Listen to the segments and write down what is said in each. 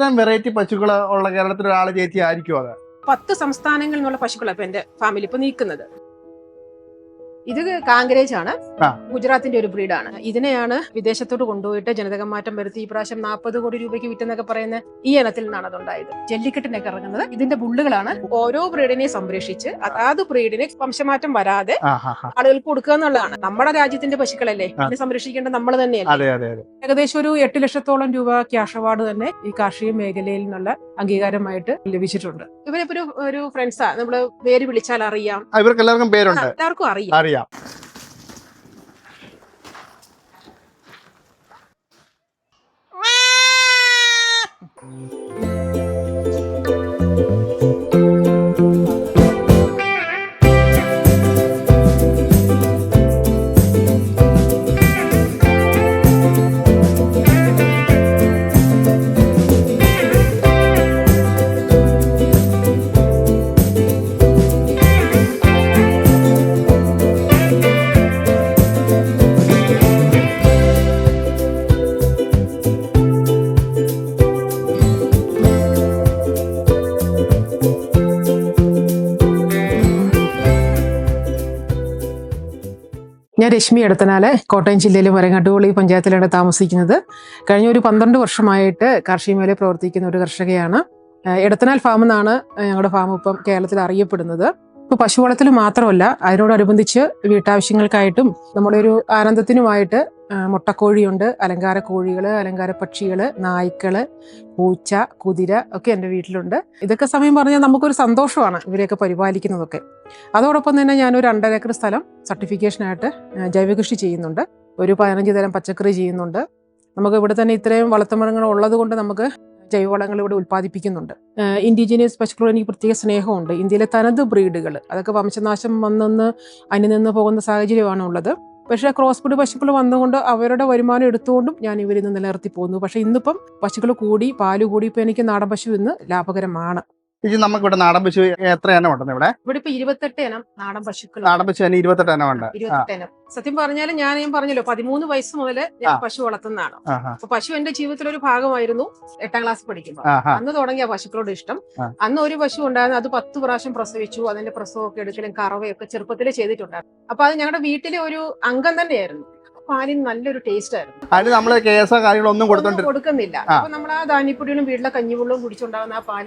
ഇത്രയും വെറൈറ്റി പശുക്കൾ ഉള്ള കേരളത്തിൽ ചേച്ചി ആയിരിക്കും അത്? പത്ത് സംസ്ഥാനങ്ങളിൽ നിന്നുള്ള പശുക്കളാണ് ഇപ്പൊ എന്റെ ഫാമിലി ഇപ്പൊ നീക്കുന്നത് ഇത് കാങ്കരേജ് ആണ്. ഗുജറാത്തിന്റെ ഒരു ബ്രീഡാണ്. ഇതിനെയാണ് വിദേശത്തോട് കൊണ്ടുപോയിട്ട് ജനിതക മാറ്റം വരുത്തി ഈ പ്രാവശ്യം നാൽപ്പത് കോടി രൂപയ്ക്ക് വിറ്റെന്നൊക്കെ പറയുന്ന ഈ ഇനത്തിൽ നിന്നാണ് അതുണ്ടായത്. ജല്ലിക്കെട്ടിനൊക്കെ ഇറങ്ങുന്നത്. ഇതിന്റെ ബുള്ളുകളാണ് ഓരോ ബ്രീഡിനെ സംരക്ഷിച്ച് അതാത് ബ്രീഡിന് വംശമാറ്റം വരാതെ ആളുകൾക്ക് കൊടുക്കുക എന്നുള്ളതാണ്. നമ്മുടെ രാജ്യത്തിന്റെ പശുക്കളല്ലേ? അതിനെ ഇതിനെ സംരക്ഷിക്കേണ്ടത് നമ്മൾ തന്നെയല്ലേ? ഏകദേശം ഒരു എട്ട് ലക്ഷത്തോളം രൂപ ക്യാഷ് അവാർഡ് തന്നെ ഈ കാർഷിക മേഖലയിൽ നിന്നുള്ള അംഗീകാരമായിട്ട് ലഭിച്ചിട്ടുണ്ട്. ഇവരിപ്പോ ഒരു ഒരു ഫ്രണ്ട്സാ നമ്മൾ പേര് വിളിച്ചാൽ അറിയാം. ആ, ഇവർക്ക് എല്ലാവർക്കും പേരുണ്ട്. എല്ലാവർക്കും അറിയാം. അറിയാം രശ്മി എടത്തനാല് കോട്ടയം ജില്ലയിലെ മരങ്ങാട്ടുപള്ളി പഞ്ചായത്തിലാണ് താമസിക്കുന്നത്. കഴിഞ്ഞ ഒരു പന്ത്രണ്ട് വർഷമായിട്ട് കാർഷിക മേഖലയിൽ പ്രവർത്തിക്കുന്ന ഒരു കർഷകയാണ്. എടത്തനാൽ ഫാം എന്നാണ് ഞങ്ങളുടെ ഫാം ഇപ്പം കേരളത്തിൽ അറിയപ്പെടുന്നത്. ഇപ്പൊ പശു വളർത്തൽ മാത്രമല്ല അതിനോടനുബന്ധിച്ച് വീട്ടാവശ്യങ്ങൾക്കായിട്ടും നമ്മുടെ ഒരു ആനന്ദത്തിനുമായിട്ട് മുട്ടക്കോഴിയുണ്ട് അലങ്കാര കോഴികൾ അലങ്കാര പക്ഷികൾ നായ്ക്കൾ പൂച്ച കുതിര ഒക്കെ എന്റെ വീട്ടിലുണ്ട്. ഇതൊക്കെ സമയം പറഞ്ഞാൽ നമുക്കൊരു സന്തോഷമാണ് ഇവരെയൊക്കെ പരിപാലിക്കുന്നതൊക്കെ. അതോടൊപ്പം തന്നെ ഞാനൊരു രണ്ടര ഏക്കർ സ്ഥലം സർട്ടിഫിക്കേഷനായിട്ട് ജൈവകൃഷി ചെയ്യുന്നുണ്ട്. ഒരു പതിനഞ്ച് തരം പച്ചക്കറി ചെയ്യുന്നുണ്ട്. നമുക്ക് ഇവിടെ തന്നെ ഇത്രയും വളർത്തുമൃഗങ്ങൾ ഉള്ളത് കൊണ്ട് നമുക്ക് ജൈവവളങ്ങൾ ഇവിടെ ഉൽപ്പാദിപ്പിക്കുന്നുണ്ട് ഇൻഡിജിനിയസ് പശുക്കളോട് എനിക്ക് പ്രത്യേക സ്നേഹമുണ്ട്. ഇന്ത്യയിലെ തനത് ബ്രീഡുകൾ അതൊക്കെ വംശനാശം വന്നെന്ന് അന്യനിന്ന് പോകുന്ന സാഹചര്യമാണ് ഉള്ളത്. പക്ഷേ ക്രോസ് ബ്രീഡ് പശുക്കൾ വന്നുകൊണ്ട് അവരുടെ വരുമാനം എടുത്തുകൊണ്ടും ഞാൻ ഇവരിൽ നിന്ന് നിലനിർത്തി പോകുന്നു. പക്ഷേ ഇന്നിപ്പം പശുക്കൾ കൂടി പാൽ കൂടി ഇപ്പം എനിക്ക് നാടൻ പശു ഇന്ന് ലാഭകരമാണ്. ചേച്ചി നമുക്ക് ഇവിടെ നാടൻ പശു എത്ര എണ്ണം ഉണ്ടെന്ന് ഇവിടെ? ഇവിടെ ഇപ്പൊ ഇരുപത്തെട്ട് ഇനം നാടൻ പശുക്കൾ നാടൻ പശു തന്നെ ഇരുപത്തെട്ട് എണ്ണം ഉണ്ട്. ഇരുപത്തെട്ട് ഇനം. സത്യം പറഞ്ഞാൽ ഞാൻ ഞാൻ പറഞ്ഞല്ലോ പതിമൂന്ന് വയസ്സ് മുതൽ ഞാൻ പശു വളർത്തുന്നതാണ്. അപ്പൊ പശു എന്റെ ജീവിതത്തിലെ ഒരു ഭാഗമായിരുന്നു എട്ടാം ക്ലാസ് പഠിക്കുമ്പോൾ. അന്ന് തുടങ്ങിയ പശുക്കളോട് ഇഷ്ടം. അന്ന് ഒരു പശു ഉണ്ടായിരുന്നു അത് പത്ത് പ്രാവശ്യം പ്രസവിച്ചു അതിന്റെ പ്രസവമൊക്കെ എടുക്കലും കറവയൊക്കെ ചെറുപ്പത്തിൽ ചെയ്തിട്ടുണ്ടായിരുന്നു. അപ്പൊ അത് ഞങ്ങളുടെ വീട്ടിലെ ഒരു അംഗം തന്നെയായിരുന്നു. പാലിന് നല്ലൊരു ടേസ്റ്റ് ആയിരുന്നു. അതിന് നമ്മൾ കേസോ കാര്യങ്ങളൊന്നും കൊടുത്തോണ്ട് കൊടുക്കുന്നില്ല. അപ്പൊ നമ്മൾ ആ ധാന്യപ്പൊടിയും വീട്ടിലെ കഞ്ഞിവെള്ളവും കുടിച്ചുണ്ടാകുന്ന ആ പാൽ.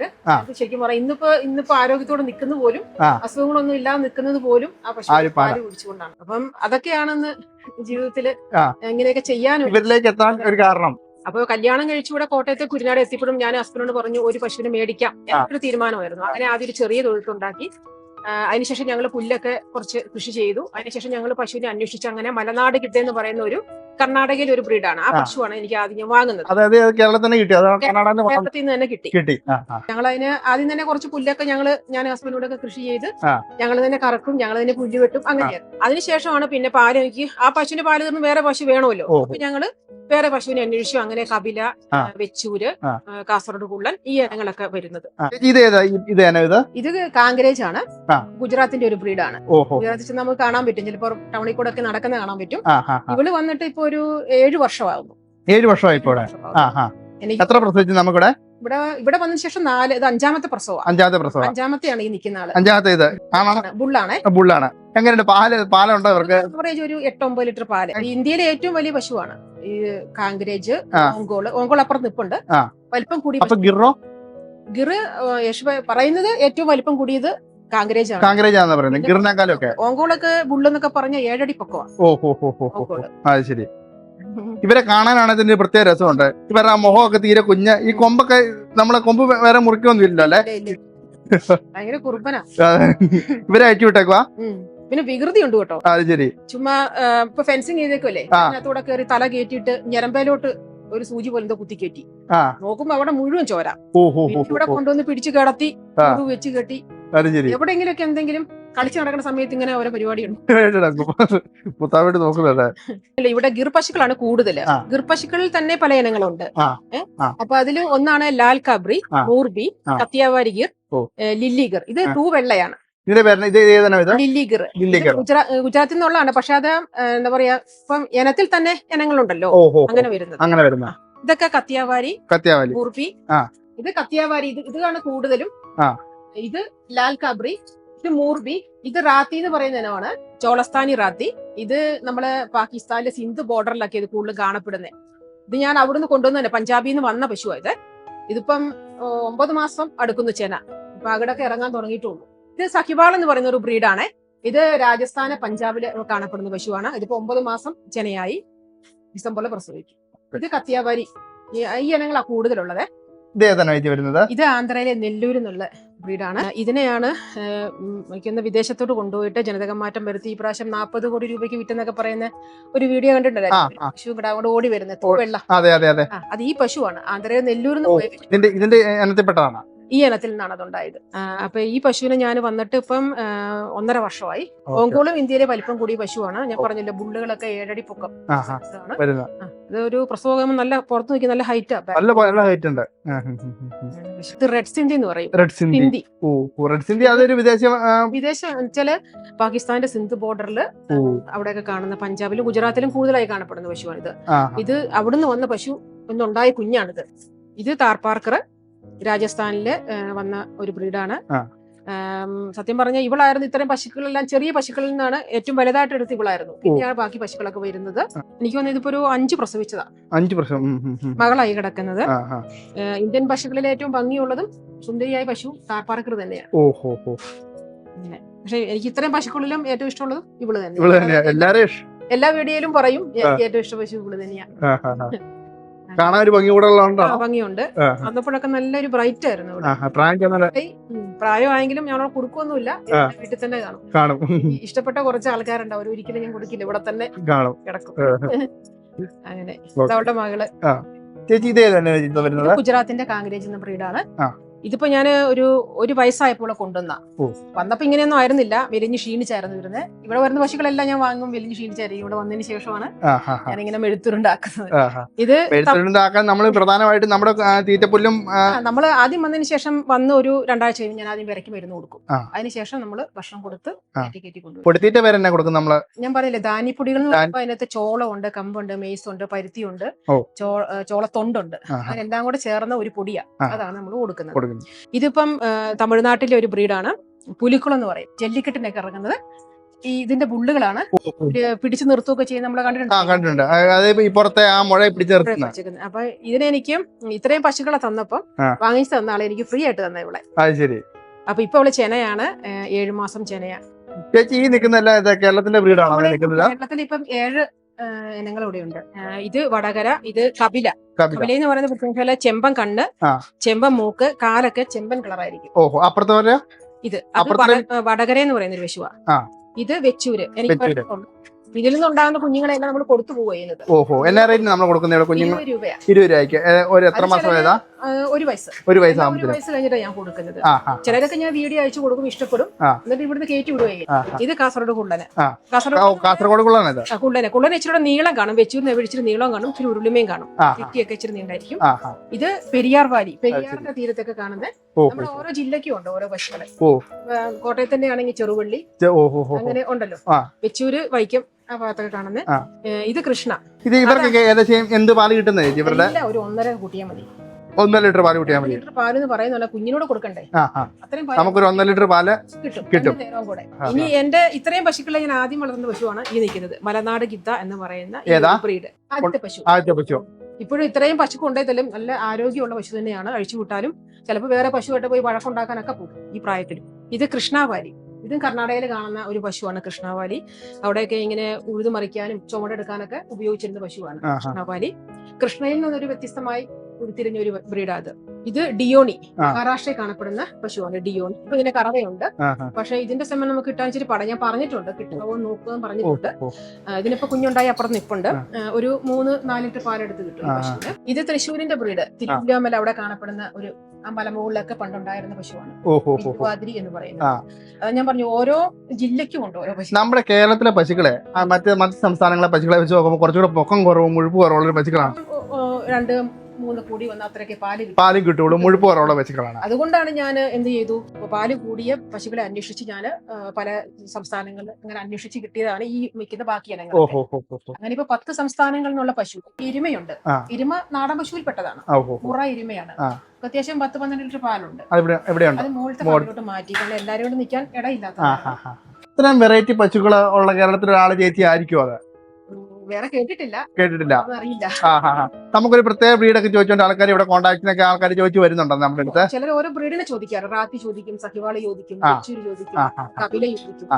ശരിക്കും പറയാം. ഇന്നിപ്പോ ഇന്നിപ്പോ ആരോഗ്യത്തോടെ നിൽക്കുന്ന പോലും അസുഖങ്ങളൊന്നും ഇല്ലാതെ നിൽക്കുന്നത് പോലും ആ പശു ഒരു പാല. കുടിച്ചുകൊണ്ടാണ്. അപ്പം അതൊക്കെയാണെന്ന് ജീവിതത്തിൽ എങ്ങനെയൊക്കെ ഇങ്ങനെയൊക്കെ ചെയ്യാനും ഇവരിലേക്ക് എത്താൻ ഒരു കാരണം. അപ്പൊ കല്യാണം കഴിച്ചുകൂടെ കോട്ടയത്തെ കുരുനാട് എത്തിയപ്പോഴും ഞാൻ ഹസ്ബൻഡിനോട് പറഞ്ഞു ഒരു പശുവിനെ മേടിക്കാം. എന്നൊരു തീരുമാനമായിരുന്നു. അങ്ങനെ ആദ്യം ഒരു ചെറിയ തൊഴുത്തുണ്ടാക്കി ആ, അതിനുശേഷം ഞങ്ങൾ പുല്ലൊക്കെ കുറച്ച് കൃഷി ചെയ്തു. അതിനുശേഷം ഞങ്ങൾ പശുവിനെ അന്വേഷിച്ച് അങ്ങനെ മലനാട് കിട്ടെന്ന് പറയുന്ന ഒരു കർണാടകയിലെ ഒരു ബ്രീഡാണ്. ആ. പശുവാണ് എനിക്ക് ആദ്യം വാങ്ങുന്നത്. അതായത് കേരളത്തിൽ തന്നെ കിട്ടി. കേരളത്തിൽ നിന്ന് തന്നെ കിട്ടി. കിട്ടി. ഞങ്ങൾ അതിന് ആദ്യം തന്നെ കുറച്ച് പുല്ലൊക്കെ ഞങ്ങൾ ഞാൻ ഹസ്ബൻഡിനോടൊക്കെ കൃഷി ചെയ്ത്. ഞങ്ങൾ തന്നെ കറക്കും ഞങ്ങൾ തന്നെ പുല്ല് വെട്ടും അങ്ങനെയായിരുന്നു അതിനുശേഷമാണ് പിന്നെ പാൽ എനിക്ക് ആ പശുവിന്റെ പാൽ തീർന്ന് വേറെ പശു വേണമല്ലോ. അപ്പൊ ഞങ്ങൾ വേറെ പശുവിനെ അന്വേഷിച്ചു. അങ്ങനെ കപില വെച്ചൂര് കാസർഗോഡ് കുള്ളൻ ഈ ഇനങ്ങളൊക്കെ വരുന്നത്. ഇത് ഇത് ഇത്? കാങ്കരേജ് ആണ്. ഗുജറാത്തിന്റെ ഒരു ബ്രീഡാണ്. ഗുജറാത്തിൽ ചെന്ന് നമുക്ക് കാണാൻ പറ്റും. ചിലപ്പോൾ ടൗണിൽ കൂടെ ഒക്കെ നടക്കുന്ന കാണാൻ പറ്റും. ഇവൾ വന്നിട്ട് ഇപ്പൊ ഒരു ഏഴു വർഷമാകുന്നു ഏഴു വർഷമായി എത്ര പ്രസവിച്ചു നമുക്കിവിടെ? ഇവിടെ ഇവിടെ വന്നതിന് ശേഷം നാല് ഇത് അഞ്ചാമത്തെ പ്രസവം അഞ്ചാമത്തെ പ്രസവം അഞ്ചാമത്തെയാണ് ഈ നിൽക്കുന്ന ആൾ. അഞ്ചാമത്തെ ഇത്. ബുള്ളാണ്. ബുള്ളാണേ. എങ്ങനെയുണ്ട് പാൽ പാലുണ്ടോ ഇവർക്ക്? ആവറേജ് ഒരു എട്ടൊമ്പത് ലിറ്റർ പാൽ. ഇന്ത്യയിലെ ഏറ്റവും വലിയ പശുവാണ്. ഈ കാങ്കരേജ് ഓങ്കോൾ ഓങ്കോൾ അപ്പുറം നിപ്പുണ്ട്. വലിപ്പം കൂടി ഗിറോ യേശു പറയുന്നത് ഏറ്റവും വലിപ്പം കൂടിയത് കാങ്കരേജ് ആണ് കാങ്കരേജ് ആണെന്ന് പറയുന്നത്. ഗിറിനേക്കാളും ഒക്കെ ഓങ്കോളൊക്കെ ബുള്ളെന്നൊക്കെ പറഞ്ഞ ഏഴടി പൊക്കമാണ് ഓഹോ ഹോ ഹോ ഹോ ഹോ അത് ശരി. ഇവരെ കാണാനാണ് ഇതിന്റെ പ്രത്യേക രസമുണ്ട്. ഇവരുടെ ആ മുഖമൊക്കെ തീരെ കുഞ്ഞ്. ഈ കൊമ്പൊക്കെ നമ്മളെ കൊമ്പ് വേറെ മുറിക്കൊന്നും ഇല്ലല്ലോ അല്ലെ. ഭയങ്കര ഇവരെ അയച്ചു വിട്ടേക്കുവാ. പിന്നെ വികൃതി ഉണ്ട് കേട്ടോ. അത് ശരി. ചുമ്മാ ഇപ്പൊ ഫെൻസിങ് ചെയ്തേക്കല്ലേ. അതിനകത്തൂടെ കയറി തല കയറ്റിയിട്ട് ഞരമ്പയിലോട്ട് ഒരു സൂചി പോലെന്തോ കുത്തി കയറ്റി. നോക്കുമ്പോ അവിടെ മുഴുവൻ ചോര. ഇവിടെ കൊണ്ടുവന്ന് പിടിച്ചു കിടത്തി വെച്ച് കെട്ടി. ഒക്കെ എന്തെങ്കിലും കളിച്ചു നടക്കുന്ന സമയത്ത് ഇങ്ങനെ ഓരോ പരിപാടി ഉണ്ട് ഇവിടെ ഗിർപശുക്കളാണ് കൂടുതൽ ഗിർപശുക്കളിൽ ഗിർ പശുക്കളിൽ തന്നെ പല ഇനങ്ങളുണ്ട്? അപ്പൊ അതിൽ ഒന്നാണ് ലാൽ കബ്രി. മൂർബി. കത്തിയാവാരി ഗിർ ലില്ലി ഗിർ. ഇത്. ടൂ വെള്ളയാണ്. ഇതിന്റെ പേര് ഇത് ഏതാണ് ഇത്? ലില്ലി ഗിർ. ലില്ലിക്കർ ഗുജറാ- ഗുജറാത്തിൽ നിന്നുള്ളതാണ്. പക്ഷെ അത് എന്താ പറയാ ഇപ്പം ഇനത്തിൽ തന്നെ ഇനങ്ങളുണ്ടല്ലോ. അങ്ങനെ വരുന്നത്. അങ്ങനെ വരുന്ന. ഇതൊക്കെ കത്തിയാവാരി കത്തിയാവാരി മൂർബി ഇത് കത്തിയാവാരി ഇത് ഇതാണ് കൂടുതലും. ഇത് ലാൽ കാബ്രി ഇത് മൂർബി ഇത് റാത്തി എന്ന് പറയുന്ന ഇനമാണ്. ചോളസ്ഥാനി റാത്തി. ഇത് നമ്മൾ പാകിസ്ഥാനിലെ സിന്ധ് ബോർഡറിലൊക്കെ ഇത് കൂടുതൽ കാണപ്പെടുന്നത് ഇത് ഞാൻ അവിടുന്ന് കൊണ്ടുവന്നെ പഞ്ചാബിൽ നിന്ന് വന്ന പശുവാ ഇത്. ഇതിപ്പം ഒമ്പത് മാസം അടുക്കുന്നു ചെന. ഇപ്പൊ അകടൊക്കെ ഇറങ്ങാൻ തുടങ്ങിയിട്ടുള്ളൂ. ഇത് സഖിബാൾ എന്ന് പറയുന്ന ഒരു ബ്രീഡാണ്. ഇത് രാജസ്ഥാന് പഞ്ചാബിൽ കാണപ്പെടുന്ന പശുവാണ്. ഇതിപ്പോ ഒമ്പത് മാസം ചെനയായി ഡിസംബറിൽ പ്രസവിക്കും ഇത് കത്തിയാവാരി ഈ ഇനങ്ങളാണ് ഇനങ്ങളാ കൂടുതലുള്ളത്. ഇത് ഏതാണ് വരുന്നത്? ഇത് ആന്ധ്രയിലെ നെല്ലൂരിൽ നിന്നുള്ള ബ്രീഡാണ് ഇതിനെയാണ് വയ്ക്കുന്ന വിദേശത്തോട്ട് കൊണ്ടുപോയിട്ട് ജനിതക മാറ്റം വരുത്തി ഈ പ്രാവശ്യം നാൽപ്പത് കോടി രൂപയ്ക്ക് വിറ്റെന്നൊക്കെ പറയുന്ന ഒരു വീഡിയോ കണ്ടിട്ടുണ്ടായിരുന്നു. പശു കിടാകൊണ്ട് ഓടി വരുന്നത് വെള്ള. അതെ അതെ അതെ. അത് ഈ പശുവാണ്. ആന്ധ്രയിൽ നെല്ലൂരിൽ നിന്ന് പോയി ഇതിന്റെ ഇതിന്റെ ഇനത്തിൽപ്പെട്ടതാണ്. ഈ ഇനത്തിൽ നിന്നാണ് അതുണ്ടായത്. അപ്പൊ ഈ പശുവിനെ ഞാൻ വന്നിട്ട് ഇപ്പം ഒന്നര വർഷമായി. ഓങ്കോളും ഇന്ത്യയിലെ വലിപ്പം കൂടിയ പശുവാണ്. ഞാൻ പറഞ്ഞില്ല ബുള്ളുകളൊക്കെ ഏഴടി പൊക്കം. ഇത് ഒരു പ്രസവം നല്ല പുറത്ത് നോക്കി നല്ല ഹൈറ്റാ നല്ല ഹൈറ്റ് ഉണ്ട്. ഇത് റെഡ് സിന്ധി എന്ന് പറയും. റെഡ് സിന്ധി ഓ റെഡ് സിന്ധി അതൊരു വിദേശ വിദേശ വെച്ചാൽ പാകിസ്ഥാന്റെ സിന്ധ് ബോർഡറിൽ അവിടെയൊക്കെ കാണുന്ന പഞ്ചാബിലും ഗുജറാത്തിലും കൂടുതലായി കാണപ്പെടുന്ന പശുവാണ് ഇത് ഇത് അവിടുന്ന് വന്ന പശു ഒന്നുണ്ടായ കുഞ്ഞാണിത്. ഇത് താർപ്പാർക്കർ രാജസ്ഥാനിൽ വന്ന ഒരു ബ്രീഡാണ്. സത്യം പറഞ്ഞാൽ ഇവളായിരുന്നു ഇത്രയും പശുക്കളെല്ലാം ചെറിയ പശുക്കളിൽ നിന്നാണ് ഏറ്റവും വലുതായിട്ട് എടുത്ത് ഇവളായിരുന്നു. പിന്നെയാണ് ബാക്കി പശുക്കളൊക്കെ വരുന്നത്. എനിക്ക് തോന്നുന്നത് ഇതിപ്പോ ഒരു അഞ്ച് പ്രസവിച്ചതാ. അഞ്ച് പ്രസവം. മകളായി കിടക്കുന്നത്. ഇന്ത്യൻ പശുക്കളിൽ ഏറ്റവും ഭംഗിയുള്ളതും സുന്ദരിയായ പശു താർപ്പാർക്കർ തന്നെയാണ്. ഓഹോ പക്ഷെ എനിക്ക് ഇത്രയും പശുക്കളിലും ഏറ്റവും ഇഷ്ടമുള്ളത് ഇവൾ തന്നെ എല്ലാ വീഡിയോയിലും പറയും ഏറ്റവും ഇഷ്ട പശു ഇവൾ തന്നെയാ. ആ, ആ, ആ. കാണാൻ ഒരു ഭംഗി കൂടെ ഭംഗിയുണ്ട്. വന്നപ്പോഴൊക്കെ നല്ലൊരു ബ്രൈറ്റ് ആയിരുന്നു ഇവിടെ പ്രായമായെങ്കിലും ഞങ്ങൾ കൊടുക്കൊന്നുമില്ല വീട്ടിൽ തന്നെ കാണും. കാണും. ഇഷ്ടപ്പെട്ട കുറച്ച് ആൾക്കാരുണ്ട്. അവർ ഒരിക്കലും ഞാൻ കൊടുക്കില്ല. ഇവിടെ തന്നെ കാണും. കിടക്കും. അങ്ങനെ. അവളുടെ മകൾ. ചേച്ചി ഇതേ തന്നെ വരുന്നത് ഗുജറാത്തിന്റെ കാങ്കരേജ് എന്ന ബ്രീഡാണ്. ഇതിപ്പോ ഞാൻ ഒരു ഒരു വയസ്സായപ്പോൾ കൊണ്ടുവന്ന. വന്നപ്പോ ഇങ്ങനെയൊന്നും ആയിരുന്നില്ല. വലിഞ്ഞ് ക്ഷീണിച്ചായിരുന്നു വരുന്നത് ഇവിടെ വരുന്ന പശുക്കളെല്ലാം ഞാൻ വാങ്ങും. വിരിഞ്ഞ് ക്ഷീണിച്ചായിരുന്നു. ഇവിടെ വന്നതിന് ശേഷമാണ് ഞാൻ ഇങ്ങനെ മെഴുത്തുരുണ്ടാക്കുന്നത്. ഇത് നമ്മൾ പ്രധാനമായിട്ടും നമ്മുടെ തീറ്റപ്പുല്ലും നമ്മൾ ആദ്യം വന്നതിന് ശേഷം വന്ന് ഒരു രണ്ടാഴ്ച കഴിഞ്ഞ് ഞാൻ ആദ്യം വിരക്കി മരുന്ന് കൊടുക്കും. അതിനുശേഷം നമ്മൾ ഭക്ഷണം കൊടുത്ത്. കയറ്റി കൊണ്ടുപോകും കൊടുക്കും നമ്മൾ? ഞാൻ പറയില്ലേ ധാന്യപ്പൊടികൾ അതിനകത്ത് ചോളമുണ്ട് കമ്പുണ്ട് മെയ്സ് ഉണ്ട് പരുത്തിയുണ്ട് ചോളത്തൊണ്ടുണ്ട്. അതിനെല്ലാം കൂടെ ചേർന്ന ഒരു പൊടിയാണ് അതാണ് നമ്മൾ കൊടുക്കുന്നത്. കൊടുക്കുന്നു ഇതിപ്പം തമിഴ്നാട്ടിലെ ഒരു ബ്രീഡാണ്. പുലിക്കുളം എന്ന് പറയും. ജല്ലിക്കെട്ടിനൊക്കെ ഇറങ്ങുന്നത്. ഈ ഇതിന്റെ ബുള്ളുകളാണ് പിടിച്ചു നിർത്തുകയൊക്കെ ചെയ്യുന്ന നമ്മൾ കണ്ടിട്ടുണ്ട്. ആ, മുഴ പിടിച്ചു നിർത്തുന്ന. അപ്പൊ ഇതിനെനിക്ക് ഇത്രയും പശുക്കളെ തന്നപ്പം. വാങ്ങിച്ചു തന്ന ആളെ എനിക്ക് ഫ്രീ ആയിട്ട് തന്നെ ഇവിടെ ശരി. അപ്പൊ ഇപ്പൊ അവൾ ചെനയാണ്. ഏഴുമാസം ഏഴ് മാസം ചെനയാ. ചേച്ചി ഈ നിൽക്കുന്ന കേരളത്തിന്റെ ബ്രീഡാണോ കേരളത്തിൽ ഇപ്പം ഏഴ് ഇനങ്ങൾ ഇവിടെ ഉണ്ട് ഇത് വടകര ഇത് കപില. കപില. എന്ന് പറയുന്ന പ്രത്യേക ചെമ്പൻ കണ്ണ്. ചെമ്പൻ മൂക്ക് കാലൊക്കെ ചെമ്പൻ കളറായിരിക്കും. ഓഹോ അപ്പുറത്തെ ഇത് വടകര എന്ന് പറയുന്ന ഒരു വിഷുവാ. ഇത് വെച്ചൂര്. എനിക്ക്. ഇതിൽ നിന്നുണ്ടാകുന്ന കുഞ്ഞുങ്ങളെല്ലാം നമ്മൾ കൊടുത്തു പോകുന്നത് ഓഹോ എന്നാ റേറ്റ് നമ്മൾ കൊടുക്കുന്ന കുഞ്ഞുങ്ങൾ ഇരുപത് രൂപയാ. ഇരുപത് രൂപയ്ക്ക്. ഒരു എത്ര മാസം ഏതാ ഒരു വയസ്സ്. ഒരു ഒരു വയസ്സാകുമ്പോഴത്തേനും വയസ്സ് കഴിഞ്ഞിട്ടാണ് ഞാൻ കൊടുക്കുന്നത്. ചിലരൊക്കെ ഞാൻ വീഡിയോ അയച്ചു കൊടുക്കും ഇഷ്ടപ്പെടും. എന്നിട്ട് ഇവിടുന്ന് കയറ്റി വിടുകയും ഇത് കാസർഗോഡ് കുള്ളനെ. കാസർഗോഡ് കാസർഗോഡ് കുള്ളനെ. കുള്ളനെ ഇച്ചിരി നീളം കാണും. വെച്ചൂരിന് ഇച്ചിരി നീളം കാണും. ഇച്ചിരി ഉരുളിമയും കാണും. ചുറ്റിയൊക്കെ ഇച്ചിരി നീണ്ടായിരിക്കും ഇത് പെരിയാർ വാലി. പെരിയാറിന്റെ തീരത്തൊക്കെ കാണുന്നത് നമ്മുടെ ഓരോ ജില്ലയ്ക്കും ഉണ്ട് ഓരോ പശുക്കളെ കോട്ടയത്തിന്റെ ആണെങ്കിൽ ചെറുവള്ളി. അങ്ങനെ ഉണ്ടല്ലോ. വെച്ചൂര് വൈക്കം ആ ഭാഗത്തൊക്കെ കാണുന്നത് ഇത് കൃഷ്ണ. ഇത് ഇവർക്കൊക്കെ ഏകദേശം എന്ത് പാൽ കിട്ടുന്നത് ഇവരുടെ ഒരു ഒന്നര കൂട്ടിയാൽ മതി. ഒന്നര ലിറ്റർ പാൽ കിട്ടിയാൽ മതി. ലിറ്റർ പാൽ എന്ന് പറയുന്നല്ല കുഞ്ഞിനോട് കൊടുക്കണ്ടേ? ആ ആ. അത്രയും പാൽ നമുക്കൊരു ഒന്നര ലിറ്റർ പാൽ കിട്ടും. കിട്ടും. നേരവും കൂടെ. ഇനി എന്റെ ഇത്രയും പശുക്കളെ ഞാൻ ആദ്യം വളർത്തുന്ന പശുവാണ് ഈ നിൽക്കുന്നത്. മലനാട് ഗിദ്ദ എന്ന് പറയുന്ന ഏതാ? ബ്രീഡ്. ആദ്യത്തെ പശു. ആദ്യത്തെ പശു. ഇപ്പോഴും ഇത്രയും പശു കൊണ്ടേതലും നല്ല ആരോഗ്യമുള്ള പശു തന്നെയാണ്. അഴിച്ചു വിട്ടാലും ചിലപ്പോൾ വേറെ പശുവായിട്ട് പോയി വഴക്കുണ്ടാക്കാനൊക്കെ പോകും ഈ പ്രായത്തിൽ ഇത് കൃഷ്ണാവാലി. ഇതും കർണാടകയിൽ കാണുന്ന ഒരു പശുവാണ് കൃഷ്ണാവാലി. അവിടെയൊക്കെ ഇങ്ങനെ ഉഴുതുമറിക്കാനും ചുമടെടുക്കാനൊക്കെ ഉപയോഗിച്ചിരുന്ന പശുവാണ് കൃഷ്ണാവാലി. കൃഷ്ണയിൽ നിന്നൊരു വ്യത്യസ്തമായി ഉരുത്തിരിഞ്ഞ ഒരു ബ്രീഡാ അത് ഇത് ഡിയോണി. മഹാരാഷ്ട്രയിൽ കാണപ്പെടുന്ന പശുവാണ് ഡിയോണി. ഇപ്പൊ ഇതിന്റെ കറവയുണ്ട്. പക്ഷെ ഇതിന്റെ സമയം നമുക്ക് കിട്ടാൻ ഇച്ചിരി പട. ഞാൻ പറഞ്ഞിട്ടുണ്ട്. കിട്ടാവോ നോക്കുക പറഞ്ഞിട്ടുണ്ട്. ഇതിനിപ്പോ കുഞ്ഞുണ്ടായി അപ്പുറം നിപ്പുണ്ട്. ഒരു മൂന്ന് നാല് ലിറ്റർ പാലെടുത്ത് കിട്ടും പക്ഷേ പശുവിന്. ഇത് തൃശ്ശൂരിന്റെ ബ്രീഡ്. തിരുവല്ലാമല അവിടെ കാണപ്പെടുന്ന ഒരു ആ മലമുകളിലൊക്കെ പണ്ടുണ്ടായിരുന്ന പശുവാണ്. തിരുവാതിരി എന്ന്. പറയുന്നത്. ഞാൻ പറഞ്ഞു ഓരോ ജില്ലയ്ക്കും ഉണ്ട് ഓരോ പശു. നമ്മുടെ കേരളത്തിലെ പശുക്കളെ മറ്റ് മറ്റ് സംസ്ഥാനങ്ങളെ പശുക്കളെ വെച്ച് നോക്കുമ്പോൾ കുറച്ചുകൂടെ പൊക്കം കുറവും മുഴുപ്പ് കുറവുള്ള പശുക്കളാണ്. രണ്ട് മൂന്ന് കൂടി വന്ന അത്രയ്ക്ക് പാൽ പാലും കിട്ടുള്ളൂ. മുഴുപ്പ് കുറവുള്ള പശുക്കളാണ്. അതുകൊണ്ടാണ് ഞാൻ എന്ത് ചെയ്തു? പാൽ കൂടിയ പശുക്കളെ അന്വേഷിച്ച് ഞാൻ പല സംസ്ഥാനങ്ങളിൽ അങ്ങനെ അന്വേഷിച്ച് കിട്ടിയതാണ് ഈ മിക്കുന്ന ബാക്കി ഇനങ്ങൾ അങ്ങനെ ഇപ്പൊ പത്ത് സംസ്ഥാനങ്ങളിൽ നിന്നുള്ള പശു ഇരുമയുണ്ട്. ഇരുമ നാടൻ പശുവിൽ പെട്ടതാണ് മുറ ഇരുമയാണ്. അത്യാവശ്യം പത്ത് പന്ത്രണ്ട് ലിറ്റർ പാലുണ്ട്. അത് മുകളിലത്തെ പാലിലോട്ട് മാറ്റി. കാരണം എല്ലാവരും നിൽക്കാൻ ഇടയില്ലാത്ത ഇത്രയും വെറൈറ്റി പശുക്കൾ ഉള്ള കേരളത്തിൽ ഒരാൾ ചേച്ചി ആയിരിക്കും അത്? വേറെ കേട്ടിട്ടില്ല. കേട്ടിട്ടില്ല. അറിയില്ല. നമുക്കൊരു പ്രത്യേക ബ്രീഡൊക്കെ ചോദിച്ചോണ്ട് ആൾക്കാർ ഇവിടെ കോൺടാക്ടിനൊക്കെ ആൾക്കാർ ചോദിച്ചു വരുന്നുണ്ടോ നമ്മുടെ അടുത്ത്? ചിലർ ഓരോ ബ്രീഡിനെ ചോദിക്കാറ്. റാത്തി ചോദിക്കും സഹിവാളി ചോദിക്കും. ചോദിക്കും കപില ചോദിക്കും.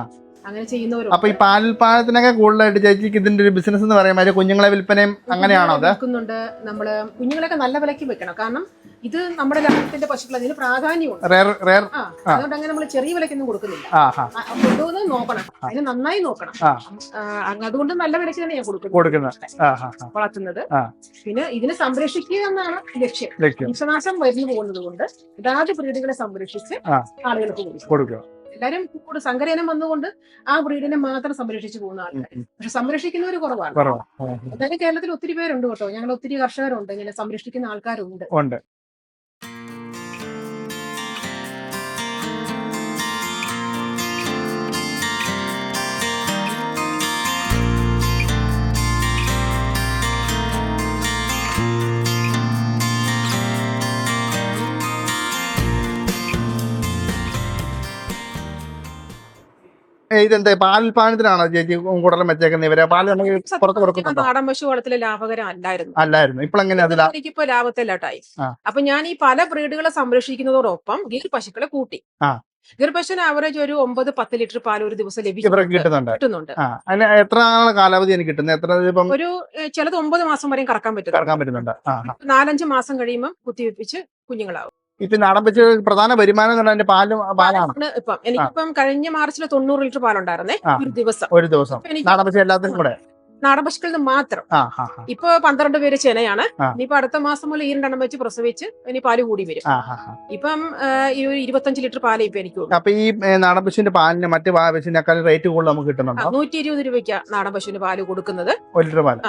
അങ്ങനെ ചെയ്യുന്നവരും അപ്പൊ ഈ പാലുൽപാദനത്തിനൊക്കെ കൂടുതലായിട്ട് ചേച്ചിക്ക് ഇതിന്റെ ഒരു ബിസിനസ് എന്ന് പറയുമ്പോൾ കുഞ്ഞുങ്ങളെ വിൽപ്പനയും അങ്ങനെയാണോ അത്? വിൽക്കുന്നുണ്ട്. നമ്മൾ കുഞ്ഞുങ്ങളൊക്കെ നല്ല വിലയ്ക്ക് വെക്കണം കാരണം ഇത് നമ്മുടെ ലാഭത്തിന്റെ പശുക്കൾ അതിന് പ്രാധാന്യമുണ്ട്. അതുകൊണ്ട് അങ്ങനെ നമ്മൾ ചെറിയ വിലക്കൊന്നും കൊടുക്കുന്നില്ല. കൊണ്ടുപോകുന്നത് നോക്കണം. അതിന് നന്നായി നോക്കണം. അതുകൊണ്ട് നല്ല വിലയ്ക്ക് തന്നെ ഞാൻ കൊടുക്കുന്നത്. വളർത്തുന്നത്. പിന്നെ ഇതിനെ സംരക്ഷിക്കുക എന്നാണ് ലക്ഷ്യം. വംശനാശം വരുന്നു പോകുന്നത് കൊണ്ട് ബ്രീഡുകളെ സംരക്ഷിച്ച്. ആളുകൾക്ക് കൊടുക്കുക. എല്ലാരും കൂടെ സങ്കരേനം വന്നുകൊണ്ട് ആ ബ്രീഡിനെ മാത്രം സംരക്ഷിച്ചു പോകുന്ന ആൾക്കാർ. പക്ഷെ സംരക്ഷിക്കുന്നവർ കുറവാണ്. എന്തായാലും കേരളത്തിൽ ഒത്തിരി പേരുണ്ട് കേട്ടോ. ഞങ്ങൾ ഒത്തിരി കർഷകരുണ്ട്. ഇങ്ങനെ സംരക്ഷിക്കുന്ന ആൾക്കാരുണ്ട്. ഇതെന്താ പാലുൽപാദനത്തിനാണോ ചേച്ചി കൂടുതലും വെച്ചേക്കുന്നത് ഇവരെ? പാൽ ഉണ്ടെങ്കിൽ പുറത്ത് കൊടുക്കുന്നുണ്ടോ? നാടൻ പശു വളത്തിലെ ലാഭകരം അല്ലായിരുന്നു. അല്ലായിരുന്നു അതില എനിക്കിപ്പോ ലാഭത്തിലോട്ടായി ആ. അപ്പൊ ഞാൻ ഈ പല ബ്രീഡുകളെ സംരക്ഷിക്കുന്നതോടൊപ്പം ഗീർ പശുക്കളെ കൂട്ടി. ആ. ഗീർ പശുവിന് ആവറേജ് ഒരു ഒമ്പത് പത്ത് ലിറ്റർ പാൽ ഒരു ദിവസം ഇവർക്ക് ലഭിക്കും കിട്ടുന്നുണ്ട്. കിട്ടുന്നുണ്ട്. ആ. അതിന് എത്ര നാളെ കാലാവധി എനിക്ക് കിട്ടുന്നത്? എത്ര ഇപ്പം ഒരു ഏഹ്, ചിലത് ഒമ്പത് മാസം വരെയും കറക്കാൻ പറ്റും കറക്കാൻ പറ്റുന്നുണ്ട്. ആ ആ. നാലഞ്ച് മാസം കഴിയുമ്പോൾ കുത്തിവെപ്പിച്ച് കുഞ്ഞുങ്ങളാവും. ഇപ്പൊ നാടൻ പശു പ്രധാന വരുമാനം എന്ന് പറഞ്ഞാൽ പാലും പാലാണ്. ഇപ്പം. എനിക്കിപ്പം കഴിഞ്ഞ മാർച്ചിൽ തൊണ്ണൂറ് ലിറ്റർ പാലുണ്ടായിരുന്നേ. ഒരു ദിവസം. ഒരു ദിവസം. നാടൻ എല്ലാത്തിനും കൂടെ. നാടൻ പശുക്കളിൽ നിന്ന് മാത്രം. ഇപ്പൊ പന്ത്രണ്ട് പേര് ചെനയാണ്. ഇനിയിപ്പോ അടുത്ത മാസം മുതൽ ഈ രണ്ടെണ്ണം വെച്ച് പ്രസവിച്ച് ഇനി പാൽ കൂടി വരും. ഇപ്പം ഇരുപത്തഞ്ച് ലിറ്റർ പാൽ ഇപ്പൊ എനിക്ക്. അപ്പൊ ഈ നാടൻ പശുവിന്റെ പാലിന് മറ്റു പശുവിനേക്കാൾ റേറ്റ് കൂടുതൽ നമുക്ക് കിട്ടുന്നുണ്ട്? നൂറ്റി ഇരുപത് രൂപയ്ക്കാ നാടൻ പശുവിന്റെ പാൽ കൊടുക്കുന്നത്. ഒരു ലിറ്റർ പാൽ.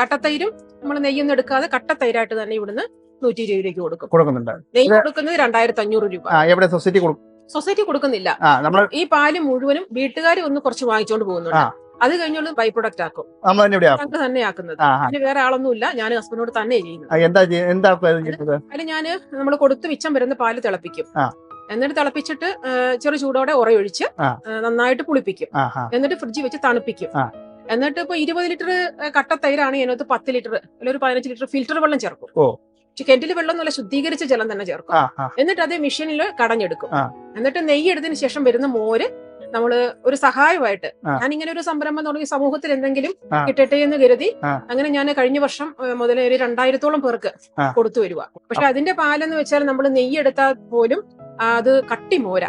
കട്ടത്തൈരും നമ്മൾ നെയ്യൊന്നും എടുക്കാതെ കട്ടത്തൈരായിട്ട് തന്നെ ഇവിടുന്ന് നൂറ്റി ഇരുപത് രൂപയ്ക്ക് കൊടുക്കും. കൊടുക്കുന്നുണ്ട്. നെയ്യ് കൊടുക്കുന്നത് രണ്ടായിരത്തി അഞ്ഞൂറ് രൂപ. ആ എവിടെ സൊസൈറ്റി കൊടുക്കും സൊസൈറ്റി കൊടുക്കുന്നില്ല. ആ നമ്മൾ ഈ പാൽ മുഴുവനും വീട്ടുകാർ ഒന്ന് കുറച്ച് വാങ്ങിച്ചോണ്ട് പോകുന്നുണ്ട്. അത് കഴിഞ്ഞോളും ബൈ പ്രൊഡക്റ്റ് ആക്കും. നമ്മൾ തന്നെ എവിടെയാ ഞങ്ങൾക്ക് തന്നെ ആക്കുന്നത്. ആ ആ. അതിന് വേറെ ആളൊന്നുമില്ല. ഞാൻ ഹസ്ബൻഡിനോട് തന്നെ ചെയ്യുന്നത്. ആ, എന്താ ചെയ്യ- എന്താ ഇപ്പൊ ഇത് ചെയ്യുന്നത് അതിൽ ഞാൻ നമ്മൾ കൊടുത്ത് മിച്ചം വരുന്ന പാൽ തിളപ്പിക്കും. ആ. എന്നിട്ട് തിളപ്പിച്ചിട്ട് ആ, ചെറു ചൂടോടെ ഉറയൊഴിച്ച് ആ. ആ, നന്നായിട്ട് പുളിപ്പിക്കും. ആ ആ. എന്നിട്ട് ഫ്രിഡ്ജിൽ വെച്ച് തണുപ്പിക്കും. ആ. എന്നിട്ട് ഇപ്പൊ ഇരുപത് ലിറ്റർ കട്ട തൈരാണ് അതിനകത്ത് പത്ത് ലിറ്റർ അല്ലെങ്കിൽ ഒരു പതിനഞ്ച് ലിറ്റർ ഫിൽറ്റർ വെള്ളം ചേർക്കും. ഓ. പക്ഷെ കിണറ്റിൽ വെള്ളം നല്ല ശുദ്ധീകരിച്ച ജലം തന്നെ ചേർക്കും. എന്നിട്ട് അത് മെഷീനിൽ കടഞ്ഞെടുക്കും. എന്നിട്ട് നെയ്യ് എടുത്തതിന് ശേഷം വരുന്ന മോര് നമ്മൾ ഒരു സഹായമായിട്ട് ഞാൻ ഇങ്ങനെ ഒരു സംരംഭം തുടങ്ങി സമൂഹത്തിൽ എന്തെങ്കിലും കിട്ടട്ടെ എന്ന് കരുതി. അങ്ങനെ ഞാൻ കഴിഞ്ഞ വർഷം മുതൽ മുതലേ ഒരു രണ്ടായിരത്തോളം പേർക്ക് കൊടുത്തു വരുവാ. പക്ഷെ അതിന്റെ പാലെന്ന് വെച്ചാൽ നമ്മൾ നെയ്യ് എടുത്താൽ പോലും അത് കട്ടിമോര.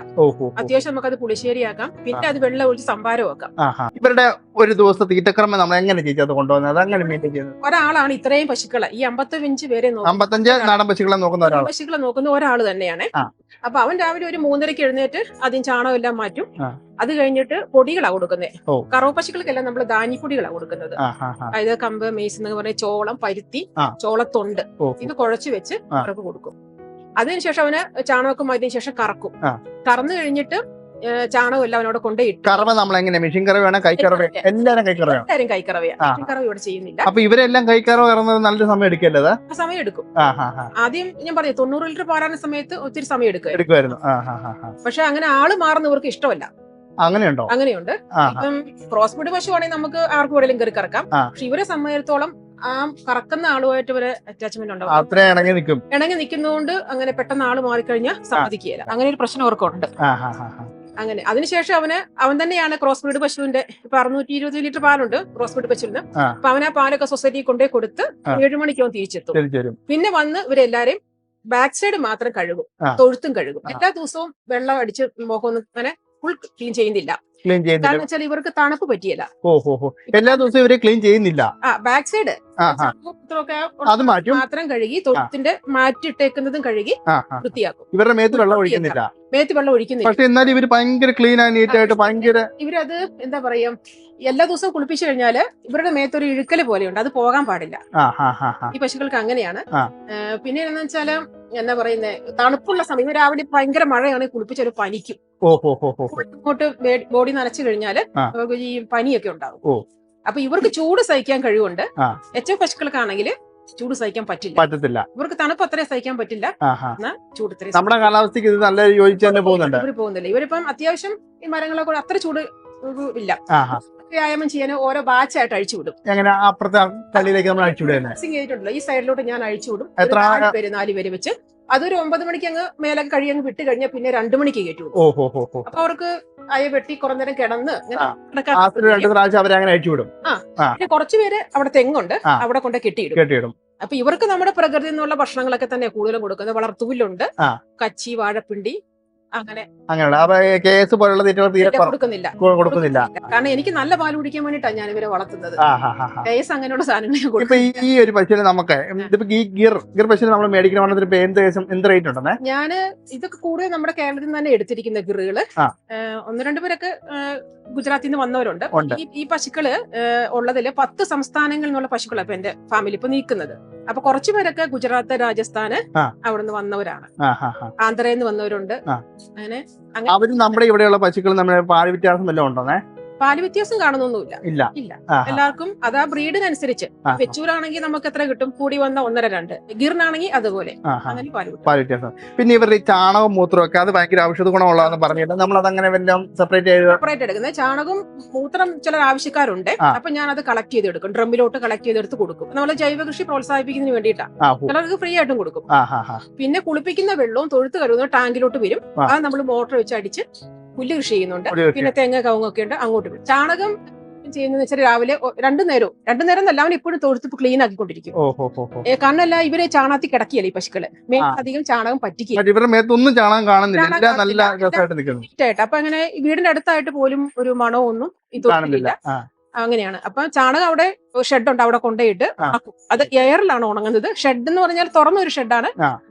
അത്യാവശ്യം നമുക്ക് അത് പുളിശ്ശേരിയാക്കാം. പിന്നെ അത് വെള്ളം ഒഴിച്ച് സംഭാരം ആക്കാം. ഇവരുടെ ഒരു ദിവസം തീറ്റക്രമം നമ്മൾ എങ്ങനെ ചേച്ചി അത് കൊണ്ടുപോകുന്നത് അതങ്ങനെ മെയിന്റെയിൻ ചെയ്യുന്നത്? ഒരാളാണ് ഇത്രയും പശുക്കളെ. ഈ അമ്പത്തഞ്ച് പേരെ അമ്പത്തഞ്ച് നാടൻ പശുക്കളെ നോക്കുന്ന ഒരാൾ പശുക്കളെ നോക്കുന്ന ഒരാൾ തന്നെയാണ്. അപ്പൊ അവൻ രാവിലെ ഒരു മൂന്നരക്ക് എഴുന്നേറ്റ് ആദ്യം ചാണകം എല്ലാം മാറ്റും. അത് കഴിഞ്ഞിട്ട് പൊടികളാണ് കൊടുക്കുന്നത്. കറവ പശുക്കൾക്കെല്ലാം നമ്മൾ ധാന്യപ്പൊടികളാണ് കൊടുക്കുന്നത്. അതായത് കമ്പ് മെയ്സ് എന്ന് പറഞ്ഞ ചോളം പരുത്തി. ചോളത്തൊണ്ട്. ഇത് കുഴച്ചു വെച്ച് അവർക്ക് കൊടുക്കും. അതിനുശേഷം അവന് ചാണകമൊക്കെ മാറ്റിയതിനു ശേഷം കറക്കും. കറന്നു കഴിഞ്ഞിട്ട് ചാണകം എല്ലാം അവനോട് കൊണ്ടുപോയിട്ട് കറവ നമ്മൾ എങ്ങനെ മെഷീൻ കറവ വേണം? കൈക്കറവ. എല്ലാരും കൈക്കറവ വേണം എല്ലാവരും കൈക്കറവയാ ആ. കറവ ഇവിടെ ചെയ്യുന്നില്ല. അപ്പൊ ഇവരെല്ലാം കൈക്കറവ ഇറങ്ങുന്നത് നല്ല സമയം എടുക്കല്ലേ സമയം എടുക്കും. ആദ്യം ഞാൻ പറഞ്ഞു തൊണ്ണൂറ് ലിറ്റർ പാരാന സമയത്ത് ഒത്തിരി സമയം എടുക്കും എടുക്കുമായിരുന്നു. പക്ഷെ അങ്ങനെ ആൾ മാറുന്നവർക്ക് ഇഷ്ടമല്ല. അങ്ങനെയുണ്ടോ? അങ്ങനെയുണ്ട്. പശു ഇപ്പം ക്രോസ് ബീഡ് പശുവാണെങ്കിൽ നമുക്ക് ആർക്കും വേണമെങ്കിലും കയറി കറക്കാം. പക്ഷെ ഇവരെ സംബന്ധിച്ചിടത്തോളം ആ കറക്കുന്ന ആളുമായിട്ട് വരെ അറ്റാച്ച്മെന്റ് ഉണ്ടാവും. ഇണങ്ങി നിൽക്കും. ഇണങ്ങി നിൽക്കുന്നതുകൊണ്ട് അങ്ങനെ പെട്ടെന്ന് ആൾ മാറിക്കഴിഞ്ഞാൽ സമ്മതിക്കുകയില്ല അങ്ങനെ ഒരു പ്രശ്നം അവർക്കുണ്ട്. അങ്ങനെ. അതിനുശേഷം അവന് അവൻ തന്നെയാണ് ക്രോസ് ബ്രീഡ് പശുവിന്റെ ഇപ്പൊ അറുന്നൂറ്റി ഇരുപത് ലിറ്റർ പാലുണ്ട് ക്രോസ് ബ്രീഡ് പശുവിന്. അപ്പൊ അവൻ ആ പാലൊക്കെ സൊസൈറ്റി കൊണ്ടേ കൊടുത്ത് ആ. ഏഴു മണിക്ക് തിരിച്ചെത്തും. തിരിച്ചു പിന്നെ വന്ന് ഇവരെല്ലാരെയും ബാക്ക് സൈഡ് മാത്രം കഴുകും. തൊഴുത്തും കഴുകും. എല്ലാ ദിവസവും വെള്ളം അടിച്ച് മുഖമൊന്നും അങ്ങനെ ഫുൾ ക്ലീൻ ചെയ്യുന്നില്ല. ക്ലീൻ കാരണം വെച്ചാൽ ഇവർക്ക് തണുപ്പ് പറ്റിയല്ല ഓ ഹോ എല്ലാ ദിവസവും ഇവരെ ക്ലീൻ ചെയ്യുന്നില്ല. ആ ബാക്ക് സൈഡ് മൂത്രമൊക്കെ അത് മാറ്റും. മാത്രം കഴുകി തൊഴുത്തിന്റെ മാറ്റിട്ടേക്കുന്നതും കഴുകി വൃത്തിയാക്കും. ഇവരുടെ മേത്ത് വെള്ളം ഒഴിക്കുന്നില്ല. മേത്ത് വെള്ളം ഒഴിക്കുന്നില്ല. പക്ഷെ എന്നാലും ഇവർ ഭയങ്കര ക്ലീൻ ആയി നീറ്റ് ആയിട്ട് ഭയങ്കര ഇവരത് എന്താ പറയാ എല്ലാ ദിവസവും കുളിപ്പിച്ചു കഴിഞ്ഞാൽ ഇവരുടെ മേത്തൊരു ഇഴുക്കൽ പോലെയുണ്ട്. അത് പോകാൻ പാടില്ല. ഈ പശുക്കൾക്ക് അങ്ങനെയാണ്. പിന്നെ എന്താ വെച്ചാൽ എന്താ പറയുന്നത് തണുപ്പുള്ള സമയം രാവിലെ ഭയങ്കര മഴയാണെങ്കിൽ കുളിപ്പിച്ചൊരു പനിക്കും. ഇങ്ങോട്ട് ബോഡി നനച്ചു കഴിഞ്ഞാൽ ഈ പനിയൊക്കെ ഉണ്ടാവും. അപ്പൊ ഇവർക്ക് ചൂട് സഹിക്കാൻ കഴിവുണ്ട്. എച്ച് എഫ് പശുക്കൾക്കാണെങ്കിൽ ചൂട് സഹിക്കാൻ പറ്റില്ല. പറ്റത്തില്ല. ഇവർക്ക് തണുപ്പ് അത്രയും സഹിക്കാൻ പറ്റില്ല. ചൂട് നമ്മുടെ കാലാവസ്ഥക്ക് ഇത് നല്ല യോജിച്ച് തന്നെ പോകുന്നുണ്ട്. ഇവർ പോകുന്നില്ല. ഇവരിപ്പം അത്യാവശ്യം ഈ മരങ്ങളെ കൂടെ അത്ര ചൂട് ഇല്ല. വ്യായാമം ചെയ്യാൻ ഓരോ ബാച്ചായിട്ട് അഴിച്ചു വിടും. എങ്ങനെ അപ്പുറത്തെ നമ്മൾ അഴിച്ചു ചെയ്തിട്ടുണ്ടല്ലോ ഈ സൈഡിലോട്ട് ഞാൻ അഴിച്ചു വിടും. എത്ര പേര് നാല് പേര് വെച്ച്. അതൊരു ഒമ്പത് മണിക്ക് അങ്ങ് മേലെ കഴിയാൻ വിട്ട് കഴിഞ്ഞാൽ പിന്നെ രണ്ടു മണിക്ക് കയറ്റി വിടും. അപ്പൊ അവർക്ക് അയ വെട്ടി കുറെ നേരം കിടന്ന് അങ്ങനെ അഴിച്ചുവിടും പിന്നെ കുറച്ച് പേര് അവിടെ തെങ്ങുണ്ട്. അവിടെ കൊണ്ട് കെട്ടിയിടും. കെട്ടിയിടും. അപ്പൊ ഇവർക്ക് നമ്മുടെ പ്രകൃതി എന്നുള്ള ഭക്ഷണങ്ങളൊക്കെ തന്നെ കൂടുതലും കൊടുക്കുന്നത്. വളർത്തുവില്ലുണ്ട്. കച്ചി വാഴപ്പിണ്ടി അങ്ങനെ അങ്ങനെയുള്ള അപ്പൊ കേസ് പോലുള്ള തീറ്റകൾ തീരെ കൊടുക്കുന്നില്ല. കൊടുക്കുന്നില്ല. കാരണം എനിക്ക് നല്ല പാൽ കുടിക്കാൻ വേണ്ടിയിട്ടാണ് ഞാൻ ഇവരെ വളർത്തുന്നത്. കേസ് അങ്ങനെയുള്ള സാധനങ്ങൾ ഞാൻ ഇപ്പൊ ഈ ഒരു പശുവിന് നമുക്ക് ഇതിപ്പോ ഈ ഗിർ ഗിർ പശുവിന് നമ്മൾ മേടിക്കണമെന്നൊരു ഇപ്പൊ എന്ത് റേറ്റ് ഉണ്ടെന്നേ? ഞാൻ ഇതൊക്കെ കൂടുതൽ നമ്മുടെ കേരളത്തിൽ നിന്ന് തന്നെ എടുത്തിരിക്കുന്ന ഗിറുകൾ. ഒന്ന് രണ്ട് പേരൊക്കെ ഗുജറാത്തിൽ നിന്ന് വന്നവരുണ്ട്. ഈ പശുക്കൾ ഉള്ളതിൽ പത്ത് സംസ്ഥാനങ്ങളിൽ നിന്നുള്ള പശുക്കളാണ് ഇപ്പൊ എന്റെ ഫാമിലി ഇപ്പൊ നീക്കുന്നത് അപ്പൊ കുറച്ചു പേരൊക്കെ ഗുജറാത്ത് രാജസ്ഥാന് അവിടുന്ന് അവിടെ നിന്ന് വന്നവരാണ് ആന്ധ്രയിൽ നിന്ന് വന്നവരുണ്ട്. അങ്ങനെ അവർ നമ്മുടെ ഇവിടെയുള്ള പശുക്കൾ നമ്മുടെ പാൽ വ്യത്യാസം വല്ലതും ഉണ്ടോന്നേ പാൽ വ്യത്യാസം കാണുന്നൊന്നുമില്ല. ഇല്ല. ഇല്ല. എല്ലാവർക്കും അത് ആ ബ്രീഡിനനുസരിച്ച് വെച്ചൂരാണെങ്കിൽ നമുക്ക് എത്ര കിട്ടും? കൂടി വന്ന ഒന്നര രണ്ട്. ഗിറിനാണെങ്കിൽ അതുപോലെ. അങ്ങനെ പാൽ പാൽ വ്യത്യാസം. പിന്നെ ഇവരുടെ ഈ ചാണകവും മൂത്രവും ഒക്കെ അത് ഭയങ്കര ഔഷധ ഗുണമുള്ളതെന്ന് പറഞ്ഞിട്ട് നമ്മൾ അതങ്ങനെ വല്ലതും സെപ്പറേറ്റ് സെപ്പറേറ്റ് എടുക്കുന്നത്. ചാണകം മൂത്രം ചില ആവശ്യക്കാരുണ്ട്. അപ്പൊ ഞാൻ അത് കളക്ട് ചെയ്തെടുക്കും. ഡ്രമ്മിലോട്ട് കളക്ട് ചെയ്തെടുത്ത് കൊടുക്കും. നമ്മൾ ജൈവ കൃഷി പ്രോത്സാഹിപ്പിക്കുന്നതിന് വേണ്ടിയിട്ടാണ് ചിലർക്ക് ഫ്രീ ആയിട്ടും കൊടുക്കും. പിന്നെ കുളിപ്പിക്കുന്ന വെള്ളവും തൊഴുത്ത് കഴുകുന്ന ടാങ്കിലോട്ട് വരും. അത് നമ്മൾ മോട്ടർ വെച്ച് അടിച്ച് പുല്ല് കൃഷി ചെയ്യുന്നുണ്ട്. പിന്നെ തേങ്ങ കവുങ്ങൊക്കെ ഉണ്ട്. അങ്ങോട്ട് ചാണകം ചെയ്യുന്നത് വെച്ചാൽ രാവിലെ രണ്ടു നേരവും. രണ്ടു നേരം എന്നല്ല അവൻ ഇപ്പോഴും തൊഴുത്ത് ക്ലീൻ ആക്കിക്കൊണ്ടിരിക്കും. കാരണം അല്ല ഇവർ ചാണകത്തിൽ കിടക്കിയല്ലേ ഈ പശുക്കൾ. അധികം ചാണകം ഇവരുടെ മേത്തൊന്നും ചാണകം കാണുന്നില്ല. നല്ല അപ്പൊ അങ്ങനെ വീടിന്റെ അടുത്തായിട്ട് പോലും ഒരു മണോ ഒന്നും ഇത് കാണുന്നില്ല. അങ്ങനെയാണ്. അപ്പൊ ചാണകം അവിടെ ഷെഡ് ഉണ്ട് അവിടെ കൊണ്ടുപോയിട്ട് അത് എയറിലാണ് ഉണങ്ങുന്നത്. ഷെഡ് എന്ന് പറഞ്ഞാൽ തുറന്ന ഒരു ഷെഡാണ്.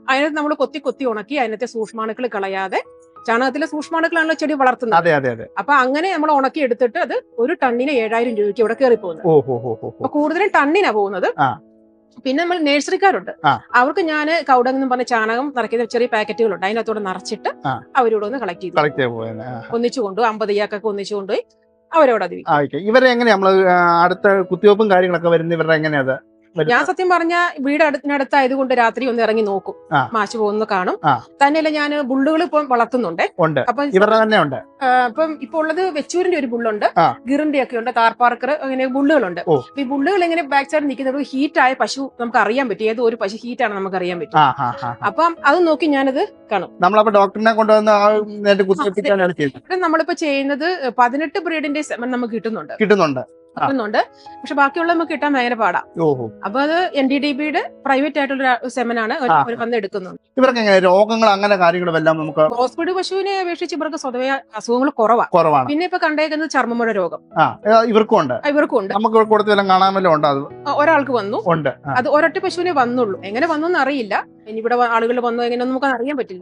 അതിനകത്ത് നമ്മൾ കൊത്തി കൊത്തി ഉണക്കി അതിനകത്തെ സൂക്ഷ്മാണുക്കൾ കളയാതെ ചാണകത്തിലെ സൂക്ഷ്മാണുക്കളാണല്ലോ ചെടി വളർത്തുന്നത്. അതെ അതെ അതെ. അപ്പൊ അങ്ങനെ നമ്മൾ ഉണക്കി എടുത്തിട്ട് അത് ഒരു ടണ്ണിന് ഏഴായിരം രൂപയ്ക്ക് ഇവിടെ കയറി പോകുന്നത്. അപ്പൊ കൂടുതലും ടണ്ണിനാ പോകുന്നത്. പിന്നെ നമ്മൾ നേഴ്സറിക്കാരുണ്ട്. അവർക്ക് ഞാൻ കൗടങ്ങെന്നും പറഞ്ഞ ചാണകം നിറയ്ക്കുന്ന ചെറിയ പാക്കറ്റുകളുണ്ട്. അതിനകത്തോടെ നിറച്ചിട്ട് അവരോട് ഒന്ന് കളക്ട് ചെയ്തു. ഒന്നിച്ചു കൊണ്ടുപോയി അമ്പത് ഇയാക്കൊക്കെ ഒന്നിച്ചു കൊണ്ടുപോയി അവരോട് അത്. ഇവരെ എങ്ങനെയാ നമ്മൾ അടുത്ത കുത്തിവെപ്പും കാര്യങ്ങളൊക്കെ വരുന്ന ഇവരുടെ എങ്ങനെയാ വരുന്നത്? ഞാൻ സത്യം പറഞ്ഞ വീട് അടുത്തിനടുത്തായതുകൊണ്ട് രാത്രി ഒന്ന് ഇറങ്ങി നോക്കും. ആ. പോകുന്നു കാണും. തന്നെയല്ല ഞാൻ ബുള്ളുകൾ ഇപ്പം വളർത്തുന്നുണ്ട്. അപ്പൊ ഇവരുടെ തന്നെ ഉണ്ട്. അപ്പം ഇപ്പൊ ഉള്ളത് വെച്ചൂരിന്റെ ഒരു ബുള്ളുണ്ട്. ഗിറിന്റെ ഒക്കെ ഉണ്ട് താർപ്പാർക്കർ അങ്ങനെ ബുള്ളുകളുണ്ട്. ഈ ബുള്ളുകൾ ഇങ്ങനെ ബാക്ക് സൈഡ് നിൽക്കുന്നത് ഹീറ്റ് ആയ പശു നമുക്ക് അറിയാൻ പറ്റും. ഏതോ ഒരു പശു ഹീറ്റ് ആണ് നമുക്ക് അറിയാൻ പറ്റും. അപ്പം അത് നോക്കി ഞാനത് കാണും. നമ്മളപ്പോ ഡോക്ടറിനെ കൊണ്ടുവന്ന് നമ്മളിപ്പോ ചെയ്യുന്നത് പതിനെട്ട് ബ്രീഡിന്റെ സെമൻ നമുക്ക് കിട്ടുന്നുണ്ട്. കിട്ടുന്നുണ്ട്. കിട്ടുന്നുണ്ട് പക്ഷെ ബാക്കിയുള്ള നമുക്ക് കിട്ടാൻ ഭയങ്കര പാടാ. അപ്പൊ അത് എൻ ഡി ഡി ബിയുടെ പ്രൈവറ്റ് ആയിട്ടുള്ള സെമനാണ്. അവർ വന്ന് എടുക്കുന്നത് ഇവർക്ക് രോഗങ്ങൾ അങ്ങനെ കാര്യങ്ങളും എല്ലാം നമുക്ക് ഹോസ്പിറ്റൽ പശുവിനെ അപേക്ഷിച്ച് ഇവർക്ക് സ്വതവേ അസുഖങ്ങൾ കുറവാ. കുറവാണ്. പിന്നെ ഇപ്പൊ കണ്ടേക്കുന്നത് ചർമ്മമുഴ രോഗം. ഇവർക്കും ഉണ്ട്. ഇവർക്കും ഉണ്ട്. നമുക്ക് കൊടുത്ത് കാണാമല്ലോ കാണാൻ വല്ലതും ഉണ്ടോ? ഒരാൾക്ക് വന്നു. ഉണ്ട് അത് ഒരൊറ്റ പശുവിനെ വന്നുള്ളൂ. എങ്ങനെ വന്നു അറിയില്ല. ഇനി ഇവിടെ ആളുകൾ വന്നു എങ്ങനെ നമുക്ക് അറിയാൻ പറ്റില്ല.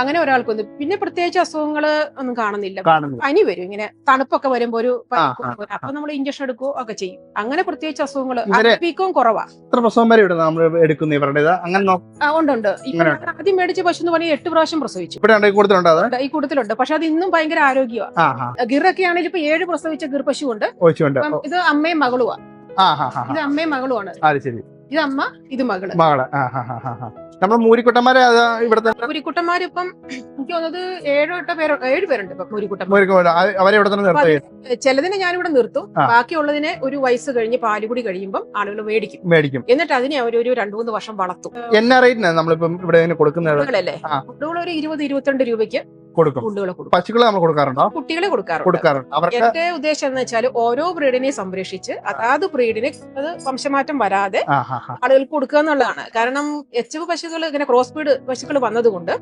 അങ്ങനെ ഒരാൾക്ക് വന്നു. പിന്നെ പ്രത്യേകിച്ച് അസുഖങ്ങൾ ഒന്നും കാണുന്നില്ല. കാണുന്നു പനി വരും. ഇങ്ങനെ തണുപ്പൊക്കെ വരുമ്പോ ഒരു വരും. അപ്പൊ നമ്മൾ ഇഞ്ചക്ഷൻ എടുക്കുകയോ ഒക്കെ ചെയ്യും. അങ്ങനെ പ്രത്യേകിച്ച് അസുഖങ്ങൾ വീക്കവും കുറവാ. എത്ര പ്രസവം വരെ നമ്മൾ എടുക്കുന്നു ഇവരുടെ അങ്ങനെ ഉണ്ട് ഉണ്ട്. ആദ്യം മേടിച്ച പശു പണി പറഞ്ഞാൽ എട്ട് പ്രാവശ്യം പ്രസവിച്ചു. ഈ കൂട്ടത്തിലുണ്ട് പക്ഷെ അത് ഇന്നും ഭയങ്കര ആരോഗ്യമാണ് ഗിറൊക്കെ ആണെങ്കിൽ ഇപ്പൊ ഏഴ് പ്രസവിച്ച ഗിർ പശു ഉണ്ട് ഇത് അമ്മയും മകളുമാണ് ഇത് അമ്മയും മകളുമാണ് ഇത് അമ്മ ഇത് മകൾ. മകൾ. നമ്മൾ മൂരിക്കുട്ടന്മാരെ ഇവിടുത്തെ മുരിക്കുട്ടന്മാര് ഇപ്പം എനിക്ക് തോന്നുന്നത് ഏഴോ എട്ടോ പേരോ ഏഴ് പേരുണ്ട് ഇപ്പം മുരിക്കുട്ടന്മാർ അവരെ ഇവിടെ തന്നെ നിർത്തുക ചിലതിനെ ഞാനിവിടെ നിർത്തും. ബാക്കിയുള്ളതിനെ ഒരു വയസ്സ് കഴിഞ്ഞ് പാലുകൂടി കഴിയുമ്പോൾ ആളുകൾ മേടിക്കും. മേടിക്കും. എന്നിട്ട് അതിനെ അവർ ഒരു രണ്ടു മൂന്ന് വർഷം വളർത്തും. എന്നാ റേറ്റിനാണ് നമ്മളിപ്പം ഇവിടെ കൊടുക്കുന്നത്. ഒരു ഇരുപത് ഇരുപത്തിരണ്ട് രൂപയ്ക്ക് കൊടുക്കും. പശുക്കളെ നമ്മൾ കൊടുക്കാറുണ്ടോ? കുട്ടികളെ കൊടുക്കാറുണ്ട്. അവർക്ക് എന്റെ ഉദ്ദേശം എന്ന് വെച്ചാൽ ഓരോ ബ്രീഡിനെ സംരക്ഷിച്ച് അതാത് ബ്രീഡിന് അത് വംശമാറ്റം വരാതെ ആളുകൾക്ക് കൊടുക്കുക എന്നുള്ളതാണ്. കാരണം എച്ച് പശുക്കൾ ഇങ്ങനെ ക്രോസ് ബ്രീഡ് പശുക്കൾ വന്നതുകൊണ്ട്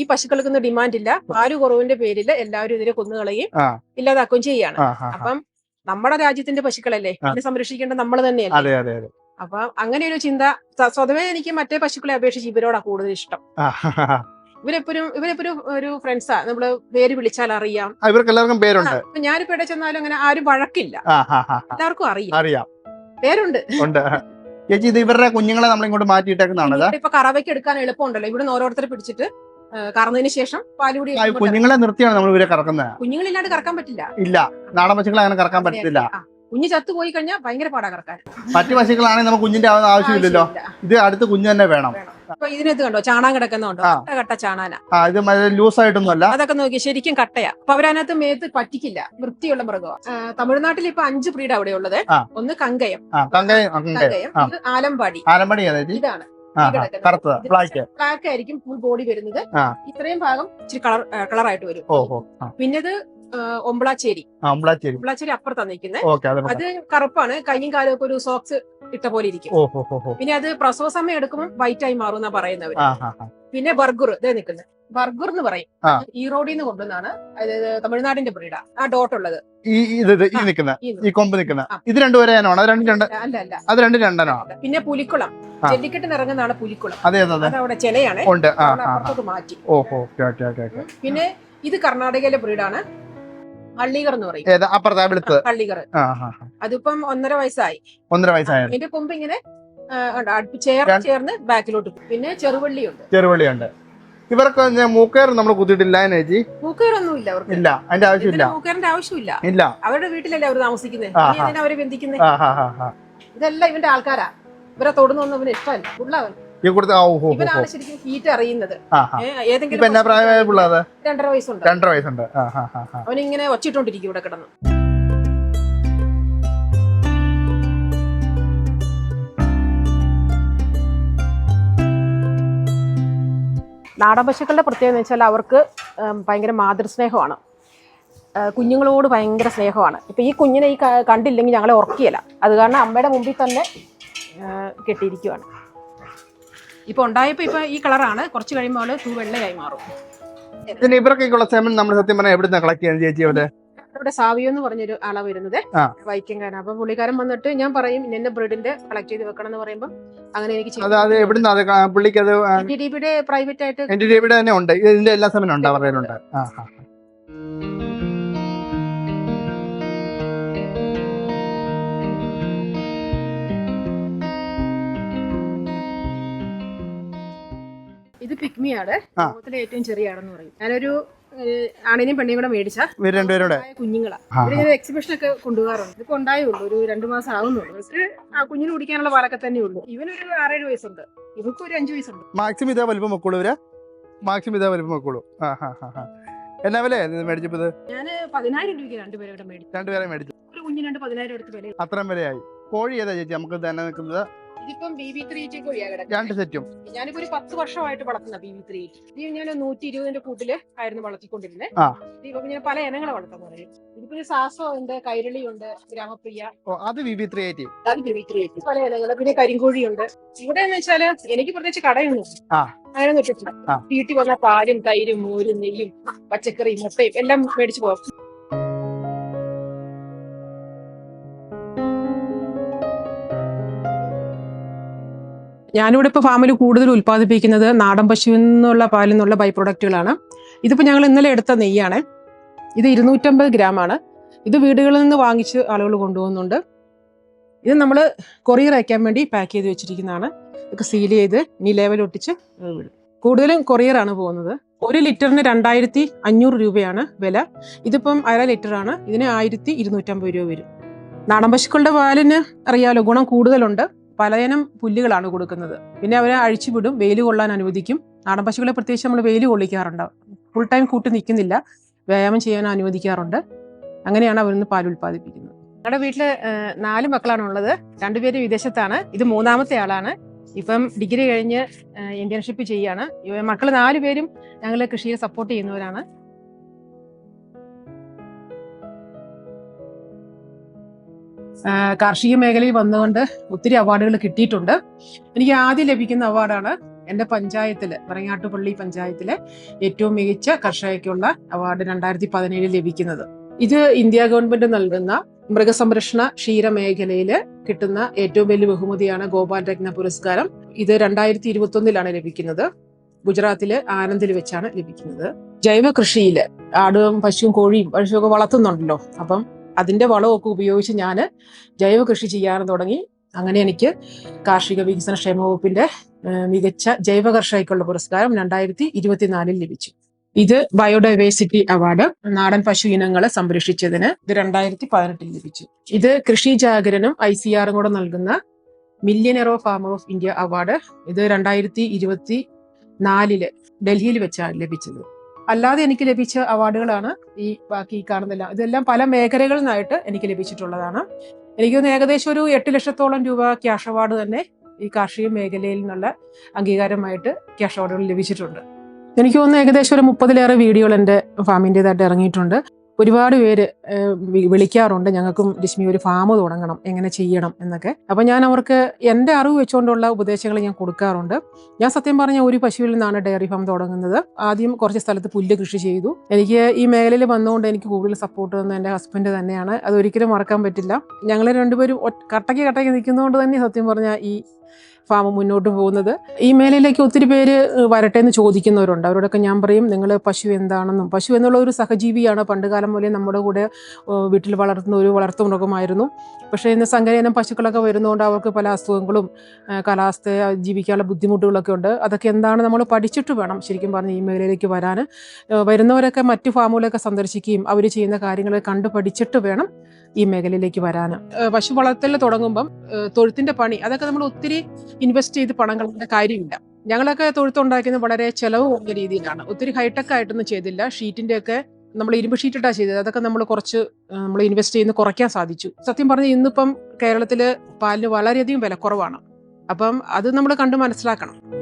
ഈ പശുക്കൾക്കൊന്നും ഡിമാൻഡ് ഇല്ല. പാൽ കുറവിന്റെ പേരിൽ എല്ലാവരും ഇതിനെ കൊന്നുകളയും. ഇല്ലാതാക്കുകയും ചെയ്യാണ്. അപ്പം നമ്മുടെ രാജ്യത്തിന്റെ പശുക്കളല്ലേ? അതിനെ ഇതിനെ സംരക്ഷിക്കേണ്ടത് നമ്മൾ തന്നെയല്ലേ? അപ്പൊ അങ്ങനെ ഒരു ചിന്ത സ്വതമേ സ്വതവേ എനിക്ക് മറ്റേ പശുക്കളെ അപേക്ഷിച്ച് ഇവരോടാ കൂടുതൽ ഇഷ്ടം ഇവരെപ്പോഴും ഇവരെപ്പോഴും ഒരു ഫ്രണ്ട്സാ നമ്മൾ പേര് വിളിച്ചാൽ അറിയാം. ഇവർക്ക് എല്ലാവർക്കും പേരുണ്ട്. ഞാനിപ്പോ ഇവിടെ ചെന്നാലും അങ്ങനെ ആരും വഴക്കില്ല. എല്ലാവർക്കും അറിയാം. അറിയാം. പേരുണ്ട്. ഉണ്ട്. ചേച്ചി ഇത് ഇവരുടെ കുഞ്ഞുങ്ങളെ നമ്മൾ ഇങ്ങോട്ട് മാറ്റിയിട്ടേക്കുന്നതാണ് ഇപ്പൊ കറവയ്ക്ക് എടുക്കാൻ എളുപ്പമുണ്ടല്ലോ. ഇവിടെ നിന്ന് ഓരോരുത്തരെ പിടിച്ചിട്ട് കറന്നതിന് ശേഷം പാലുകൂടി കുഞ്ഞുങ്ങളെ നിർത്തിയാണ് നമ്മൾ ഇവരെ കറക്കുന്നത്. കുഞ്ഞുങ്ങളില്ലാണ്ട് കറക്കാൻ പറ്റില്ല. ഇല്ല. നാടൻ പശുക്കളെ അങ്ങനെ കറക്കാൻ പറ്റത്തില്ല. കുഞ്ഞ് ചത്തു പോയി കഴിഞ്ഞാൽ ഭയങ്കര പാടാ കറക്കാൻ. മറ്റു പശുക്കളാണെങ്കിൽ നമുക്ക് കുഞ്ഞിന്റെ ആവശ്യമില്ലല്ലോ. ഇത് അടുത്ത് കുഞ്ഞ് തന്നെ വേണം. ഇതിനകത്ത് കണ്ടോ? ചാണാൻ കിടക്കുന്നുണ്ടോ. കട്ട കട്ട ചാണാന. ഇത് ലൂസ് ആയിട്ടൊന്നുമല്ല അതൊക്കെ നോക്കി ശരിക്കും കട്ടയാ. അപ്പൊ അവരതിനകത്ത് മേത്ത് പറ്റിക്കില്ല. വൃത്തിയുള്ള മൃഗമാണ് തമിഴ്നാട്ടിൽ ഇപ്പൊ അഞ്ച് ബ്രീഡ് അവിടെ ഉള്ളത്. ഒന്ന് കങ്കയം. കങ്കയും ആലമ്പാടി. ആലമ്പാടി ഇതാണ്. ബ്ലാക്ക് ബ്ലാക്ക് ആയിരിക്കും ഫുൾ ബോഡി വരുന്നത്. ഇത്രയും ഭാഗം ഇച്ചിരി കളർ കളറായിട്ട് വരും. ഓ ഇത് ഒമ്പളാച്ചേരി. ഒമ്പളാച്ചേരി. അപ്പുറത്താ നിൽക്കുന്നത് അത് കറുപ്പാണ്. കൈയും കാലും ഒക്കെ ഒരു സോക്സ് ഇട്ട പോലെ ഇരിക്കും. പിന്നെ അത് പ്രസവ സമയം എടുക്കുമ്പോൾ വൈറ്റ് ആയി മാറും എന്നാ ആ. പിന്നെ ബർഗർ ഇതേ നിൽക്കുന്നത് ബർഗർ എന്ന് പറയും. ഈ ഈറോഡിൽ നിന്ന് കൊണ്ടുവന്നാണ് അതായത് തമിഴ്നാടിന്റെ ബ്രീഡാ ആ. ഡോട്ട് ഉള്ളത്. ഈ ഇത് ഈ നിൽക്കുന്ന. ഈ കൊമ്പ് നിൽക്കുന്ന. ഇത് രണ്ടും ഒരേ ഇനമാണോ അത് രണ്ടും രണ്ട് അല്ല അല്ല അത് രണ്ട് പിന്നെ പുലിക്കുളം. ആ. നിറങ്ങുന്നതാണ് പുലിക്കുളം. അതെ അവിടെ ചെലയാണ്. ഉണ്ട്. മാറ്റി. Oh okay okay okay okay. പിന്നെ ഇത് കർണാടകയിലെ ബ്രീഡാണ് ഹള്ളിഗർ എന്ന് പറയും. ഏതാ? അപ്പുറത്താ വെളുത്തത് പള്ളികർ. അതിപ്പം ഒന്നര വയസ്സായി. ഒന്നര വയസ്സായി. ഇതിന്റെ കൊമ്പ് ഇങ്ങനെ. അടുപ്പ് ചേർന്ന് ചേർന്ന് ബാക്കിലോട്ട്. പിന്നെ ചെറുവള്ളിയുണ്ട് ചെറുവള്ളിയുണ്ട് ഇവർക്ക് ഞാൻ മൂക്കേർ നമ്മൾ കുത്തിയിട്ടില്ല ചേച്ചി? മൂക്കേറൊന്നും ഇല്ല അവർക്ക്. ഇല്ല അതിന്റെ ആവശ്യമില്ല. മൂക്കേറിന്റെ ആവശ്യമില്ല. ഇല്ല. അവരുടെ വീട്ടിലല്ലേ അവർ താമസിക്കുന്നത്? അവരെ ബന്ധിക്കുന്നത് ഇതെല്ലാം ഇവന്റെ ആൾക്കാരാ. ഇവരെ തൊടുന്നൊന്നും അവന് ഇഷ്ടമല്ല. ഉള്ളവൻ. ഈ കൊടുത്ത ശരിക്കും ഹീറ്റ് അറിയുന്നത്. ഏതെങ്കിലും എന്നാ പ്രായമായ പിള്ളേർ രണ്ടര വയസ്സുണ്ട്. രണ്ടര വയസ്സുണ്ട്. ആ ആ ആ ആ. അവനിങ്ങനെ ഒച്ചിട്ടോണ്ടിരിക്കും ഇവിടെ കിടന്ന്. നാടൻ പശുക്കളുടെ പ്രത്യേകത എന്ന് വെച്ചാൽ അവർക്ക് ഭയങ്കര മാതൃസ്നേഹമാണ്. കുഞ്ഞുങ്ങളോട് ഭയങ്കര സ്നേഹമാണ്. ഇപ്പൊ ഈ കുഞ്ഞിനെ ഈ കണ്ടില്ലെങ്കിൽ ഞങ്ങളെ ഉറക്കിയല്ല അത് കാരണം അമ്മയുടെ മുമ്പിൽ തന്നെ കെട്ടിയിരിക്കുവാണ്. ഇപ്പൊ ഉണ്ടായപ്പോ ഇപ്പൊ ഈ കളറാണ് കുറച്ച് കഴിയുമ്പോൾ തൂ വെള്ളയായി മാറും. പിന്നെ ഇവർക്കൊക്കെയുള്ള സെമൻ നമ്മൾ സത്യം പറഞ്ഞാൽ എവിടുന്ന കളക്ട് ചെയ്യാൻ ചേച്ചി അവർ? ഇവിടെ സാവിയോ എന്ന് പറഞ്ഞൊരു ആളാ വരുന്നത്. വൈക്കങ്കാരൻ അപ്പൊ പുള്ളിക്കാരൻ വന്നിട്ട് ഞാൻ പറയും ഇന്ന ബ്രീഡിന്റെ കളക്ട് ചെയ്ത് വെക്കണം എന്ന് പറയുമ്പോൾ അങ്ങനെ എനിക്ക് പ്രൈവറ്റ് ആയിട്ട് തന്നെ ഉണ്ട്. ഇതിന്റെ എല്ലാ സമയം ഉണ്ട് അവരുടെ ഇത് പിക്മിയാണ് ആ. ലോകത്തിലെ ഏറ്റവും ചെറിയ ആണെന്ന് പറയും. ഞാനൊരു ആണിനെയും പെണ്ണിയും കൂടെ മേടിച്ച. രണ്ടുപേരുടെ? കുഞ്ഞുങ്ങളാ. എക്സിബിഷൻ ഒക്കെ കൊണ്ടുപോകാറുണ്ട്. ഇതിപ്പോ ഉണ്ടായുള്ളൂ. ഒരു രണ്ടു മാസം ആവുന്നുള്ളൂ. ആ കുഞ്ഞിന് കുടിക്കാനുള്ള പാലൊക്കെ തന്നെ ഉള്ളൂ. ഇവനൊരു ആറേഴ് വയസ്സുണ്ട്. ഇവർക്ക് ഒരു അഞ്ചു വയസ്സുണ്ട്. മാക്സിമം ഇതാ വലിപ്പം വെക്കുള്ളൂ ഇവർ? മാക്സിമം ഇതേ വലിപ്പം വെക്കുള്ളൂ. ആ ഹാ ഹാ ഹാ എന്നാ വില ഞാൻ പതിനായിരം രൂപയ്ക്ക് രണ്ടുപേരെ മേടിച്ചു. രണ്ടുപേരെ മേടിച്ചു. ഒരു കുഞ്ഞിന് രണ്ട് പതിനായിരം എടുത്ത് വില അത്രയും വിലയായി. കോഴി ഏതാ ചേച്ചി? നമുക്ക് തന്നെ നിൽക്കുന്നത്. ഇതിപ്പം ബി ബി ത്രീ കോഴിയാ കിടക്കുന്നത് രണ്ട് സെറ്റും. ഞാനിപ്പോ ഒരു പത്ത് വർഷമായിട്ട് വളർത്തുന്ന ബി ബി ത്രീ ഇത് ഞാൻ നൂറ്റി ഇരുപതിന്റെ കൂട്ടിൽ ആയിരുന്നു വളർത്തിക്കൊണ്ടിരുന്നത് ആ. ഇപ്പൊ ഞാൻ പല ഇനങ്ങളെ വളർത്താൻ പറയും ഇതിപ്പോ ഒരു സാസോ ഉണ്ട് കൈരളി ഉണ്ട് ഗ്രാമപ്രിയ. ഓ അത് വി ബി ത്രീ എയ്റ്റി അത് ബി ബി ത്രീ പല ഇനങ്ങൾ പിന്നെ കരിങ്കോഴിയുണ്ട്. ഇവിടെ എന്ന് വെച്ചാൽ എനിക്ക് പ്രത്യേകിച്ച് കടയൊന്നും ആ. അങ്ങനെ. വീട്ടിൽ വന്ന പാലും തൈരും മോരും നെയ്യും പച്ചക്കറിയും മുട്ടയും എല്ലാം മേടിച്ചു പോകും ഞാനിവിടെ ഇപ്പോൾ ഫാമിൽ കൂടുതൽ ഉൽപ്പാദിപ്പിക്കുന്നത് നാടൻ പശുവിൽ നിന്നുള്ള പാലിൽ നിന്നുള്ള ബൈ പ്രൊഡക്റ്റുകളാണ് ഇതിപ്പോൾ ഞങ്ങൾ ഇന്നലെ എടുത്ത നെയ്യാണ്. ഇത് ഇരുന്നൂറ്റമ്പത് ഗ്രാമാണ്. ഇത് വീടുകളിൽ നിന്ന് വാങ്ങിച്ച് ആളുകൾ കൊണ്ടുപോകുന്നുണ്ട്. ഇത് നമ്മൾ കൊറിയർ അയക്കാൻ വേണ്ടി പാക്ക് ചെയ്ത് വെച്ചിരിക്കുന്നതാണ്. ഇതൊക്കെ സീൽ ചെയ്ത് ഇനി ലേവൽ ഒട്ടിച്ച് വിടും കൂടുതലും കൊറിയറാണ് പോകുന്നത്. ഒരു ലിറ്ററിന് രണ്ടായിരത്തി അഞ്ഞൂറ് രൂപയാണ് വില. ഇതിപ്പം അര ലിറ്ററാണ് ഇതിന് ആയിരത്തി ഇരുന്നൂറ്റമ്പത് രൂപ വരും. നാടൻ പശുക്കളുടെ പാലിന് അറിയാലോ ഗുണം കൂടുതലുണ്ട്. പലയിനം പുല്ലുകളാണ് കൊടുക്കുന്നത്. പിന്നെ അവരെ അഴിച്ചുവിടും വെയിൽ കൊള്ളാൻ അനുവദിക്കും. നാടൻ പശുക്കളെ പ്രത്യേകിച്ച് നമ്മൾ വെയിൽ കൊള്ളിക്കാറുണ്ട്. ഫുൾ ടൈം കൂട്ടി നിൽക്കുന്നില്ല. വ്യായാമം ചെയ്യാൻ അനുവദിക്കാറുണ്ട്. അങ്ങനെയാണ് അവരിന്ന് പാൽ ഉൽപ്പാദിപ്പിക്കുന്നത്. ഞങ്ങളുടെ വീട്ടിൽ ഏഹ്, നാല് മക്കളാണ് ഉള്ളത്. രണ്ടുപേര് വിദേശത്താണ്. ഇത് മൂന്നാമത്തെ ആളാണ്. ഇപ്പം ഡിഗ്രി കഴിഞ്ഞ് ഇന്റേൺഷിപ്പ് ചെയ്യാണ്. മക്കൾ നാലുപേരും ഞങ്ങൾ കൃഷിയെ സപ്പോർട്ട് ചെയ്യുന്നവരാണ്. കാർഷിക മേഖലയിൽ വന്നുകൊണ്ട് ഒത്തിരി അവാർഡുകൾ കിട്ടിയിട്ടുണ്ട്. എനിക്ക് ആദ്യം ലഭിക്കുന്ന അവാർഡാണ് എന്റെ പഞ്ചായത്തിൽ പറങ്ങാട്ടുപള്ളി പഞ്ചായത്തിലെ ഏറ്റവും മികച്ച കർഷകയ്ക്കുള്ള അവാർഡ് രണ്ടായിരത്തി പതിനേഴിൽ ലഭിക്കുന്നത്. ഇത് ഇന്ത്യ ഗവൺമെന്റ് നൽകുന്ന മൃഗസംരക്ഷണ ക്ഷീര മേഖലയിൽ കിട്ടുന്ന ഏറ്റവും വലിയ ബഹുമതിയാണ് ഗോപാൽ രത്ന പുരസ്കാരം. ഇത് രണ്ടായിരത്തി ഇരുപത്തി ഒന്നിലാണ് ലഭിക്കുന്നത്. ഗുജറാത്തിലെ ആനന്ദിൽ വെച്ചാണ് ലഭിക്കുന്നത്. ജൈവ കൃഷിയിൽ ആടും പശുവും കോഴിയും പശുവൊക്കെ വളർത്തുന്നുണ്ടല്ലോ. അപ്പം അതിന്റെ വളമൊക്കെ ഉപയോഗിച്ച് ഞാൻ ജൈവ കൃഷി ചെയ്യാൻ തുടങ്ങി. അങ്ങനെ എനിക്ക് കാർഷിക വികസന ക്ഷേമ വകുപ്പിന്റെ മികച്ച ജൈവ കർഷകയ്ക്കുള്ള പുരസ്കാരം രണ്ടായിരത്തി ഇരുപത്തിനാലിൽ ലഭിച്ചു. ഇത് ബയോഡൈവേഴ്സിറ്റി അവാർഡ് നാടൻ പശു ഇനങ്ങളെ സംരക്ഷിച്ചതിന് ഇത് രണ്ടായിരത്തി പതിനെട്ടിൽ ലഭിച്ചു. ഇത് കൃഷി ജാഗരനും ഐ സി ആറും കൂടെ നൽകുന്ന millionaire farmer of India award ഇത് രണ്ടായിരത്തി ഇരുപത്തി നാലിൽ ഡൽഹിയിൽ വെച്ചാണ് ലഭിച്ചത്. അല്ലാതെ എനിക്ക് ലഭിച്ച അവാർഡുകളാണ് ഈ ബാക്കി കാണുന്നില്ല ഇതെല്ലാം പല മേഖലകളിൽ നിന്നായിട്ട് എനിക്ക് ലഭിച്ചിട്ടുള്ളതാണ്. എനിക്ക് തോന്നുന്നു ഏകദേശം ഒരു എട്ട് ലക്ഷത്തോളം രൂപ ക്യാഷ് അവാർഡ് തന്നെ ഈ കാർഷിക മേഖലയിൽ നിന്നുള്ള അംഗീകാരമായിട്ട് ക്യാഷ് അവാർഡുകൾ ലഭിച്ചിട്ടുണ്ട്. എനിക്ക് തോന്നുന്നു ഏകദേശം ഒരു മുപ്പതിലേറെ വീഡിയോകൾ എന്റെ ഫാമിന്റെതായിട്ട് ഇറങ്ങിയിട്ടുണ്ട്. ഒരുപാട് പേര് വിളിക്കാറുണ്ട്. ഞങ്ങൾക്കും രശ്മി ഒരു ഫാം തുടങ്ങണം. എങ്ങനെ ചെയ്യണം എന്നൊക്കെ. അപ്പം ഞാൻ അവർക്ക് എന്റെ അറിവ് വെച്ചുകൊണ്ടുള്ള ഉപദേശങ്ങൾ ഞാൻ കൊടുക്കാറുണ്ട്. ഞാൻ സത്യം പറഞ്ഞാൽ ഒരു പശുവിൽ നിന്നാണ് ഡയറി ഫാം തുടങ്ങുന്നത്. ആദ്യം കുറച്ച് സ്ഥലത്ത് പുല്ല് കൃഷി ചെയ്തു. എനിക്ക് ഈ മേഖലയിൽ വന്നുകൊണ്ട് എനിക്ക് കൂടുതൽ സപ്പോർട്ട് തന്ന എന്റെ ഹസ്ബൻഡ് തന്നെയാണ്. അത് ഒരിക്കലും മറക്കാൻ പറ്റില്ല. ഞങ്ങൾ രണ്ടുപേരും കട്ടയ്ക്ക് കട്ടയ്ക്ക് നിൽക്കുന്നതുകൊണ്ട് തന്നെ സത്യം പറഞ്ഞാൽ ഈ ഫാം മുന്നോട്ട് പോകുന്നത്. ഈ മേഖലയിലേക്ക് ഒത്തിരി പേര് വരട്ടെ എന്ന് ചോദിക്കുന്നവരുണ്ട്. അവരോടൊക്കെ ഞാൻ പറയും നിങ്ങൾ പശു എന്താണെന്നും. പശു എന്നുള്ള ഒരു സഹജീവിയാണ്. പണ്ട് കാലം മുതലേ നമ്മുടെ കൂടെ വീട്ടിൽ വളർത്തുന്ന ഒരു വളർത്തു മൃഗമായിരുന്നു. പക്ഷേ ഇന്ന് സങ്കരയിനം പശുക്കളൊക്കെ വരുന്നതുകൊണ്ട് അവർക്ക് പല അസുഖങ്ങളും കാലാവസ്ഥ ജീവിക്കാനുള്ള ബുദ്ധിമുട്ടുകളൊക്കെ ഉണ്ട്. അതൊക്കെ എന്താണ് നമ്മൾ പഠിച്ചിട്ട് വേണം ശരിക്കും പറഞ്ഞ് ഈ മേഖലയിലേക്ക് വരാൻ വരുന്നവരൊക്കെ മറ്റു ഫാമുകളൊക്കെ സന്ദർശിക്കുകയും അവർ ചെയ്യുന്ന കാര്യങ്ങളെ കണ്ടു പഠിച്ചിട്ട് വേണം ഈ മേഖലയിലേക്ക് വരാൻ പശു വളർത്തൽ തുടങ്ങുമ്പം തൊഴുത്തിന്റെ പണി അതൊക്കെ നമ്മൾ ഒത്തിരി ഇൻവെസ്റ്റ് ചെയ്ത് പണം കളയേണ്ട കാര്യമില്ല. ഞങ്ങളൊക്കെ തൊഴുത്തുണ്ടാക്കുന്നത് വളരെ ചെലവ് കുറഞ്ഞ രീതിയിലാണ്. ഒത്തിരി ഹൈടെക് ആയിട്ടൊന്നും ചെയ്തില്ല. ഷീറ്റിന്റെ ഒക്കെ നമ്മൾ ഇരുമ്പ് ഷീറ്റിട്ടാ ചെയ്തത്. അതൊക്കെ നമ്മൾ കുറച്ച് നമ്മൾ ഇൻവെസ്റ്റ് ചെയ്യുന്ന കുറയ്ക്കാൻ സാധിച്ചു. സത്യം പറഞ്ഞാൽ ഇന്നിപ്പം കേരളത്തിൽ പാലിന് വളരെയധികം വിലക്കുറവാണ്. അപ്പം അത് നമ്മൾ കണ്ട് മനസ്സിലാക്കണം.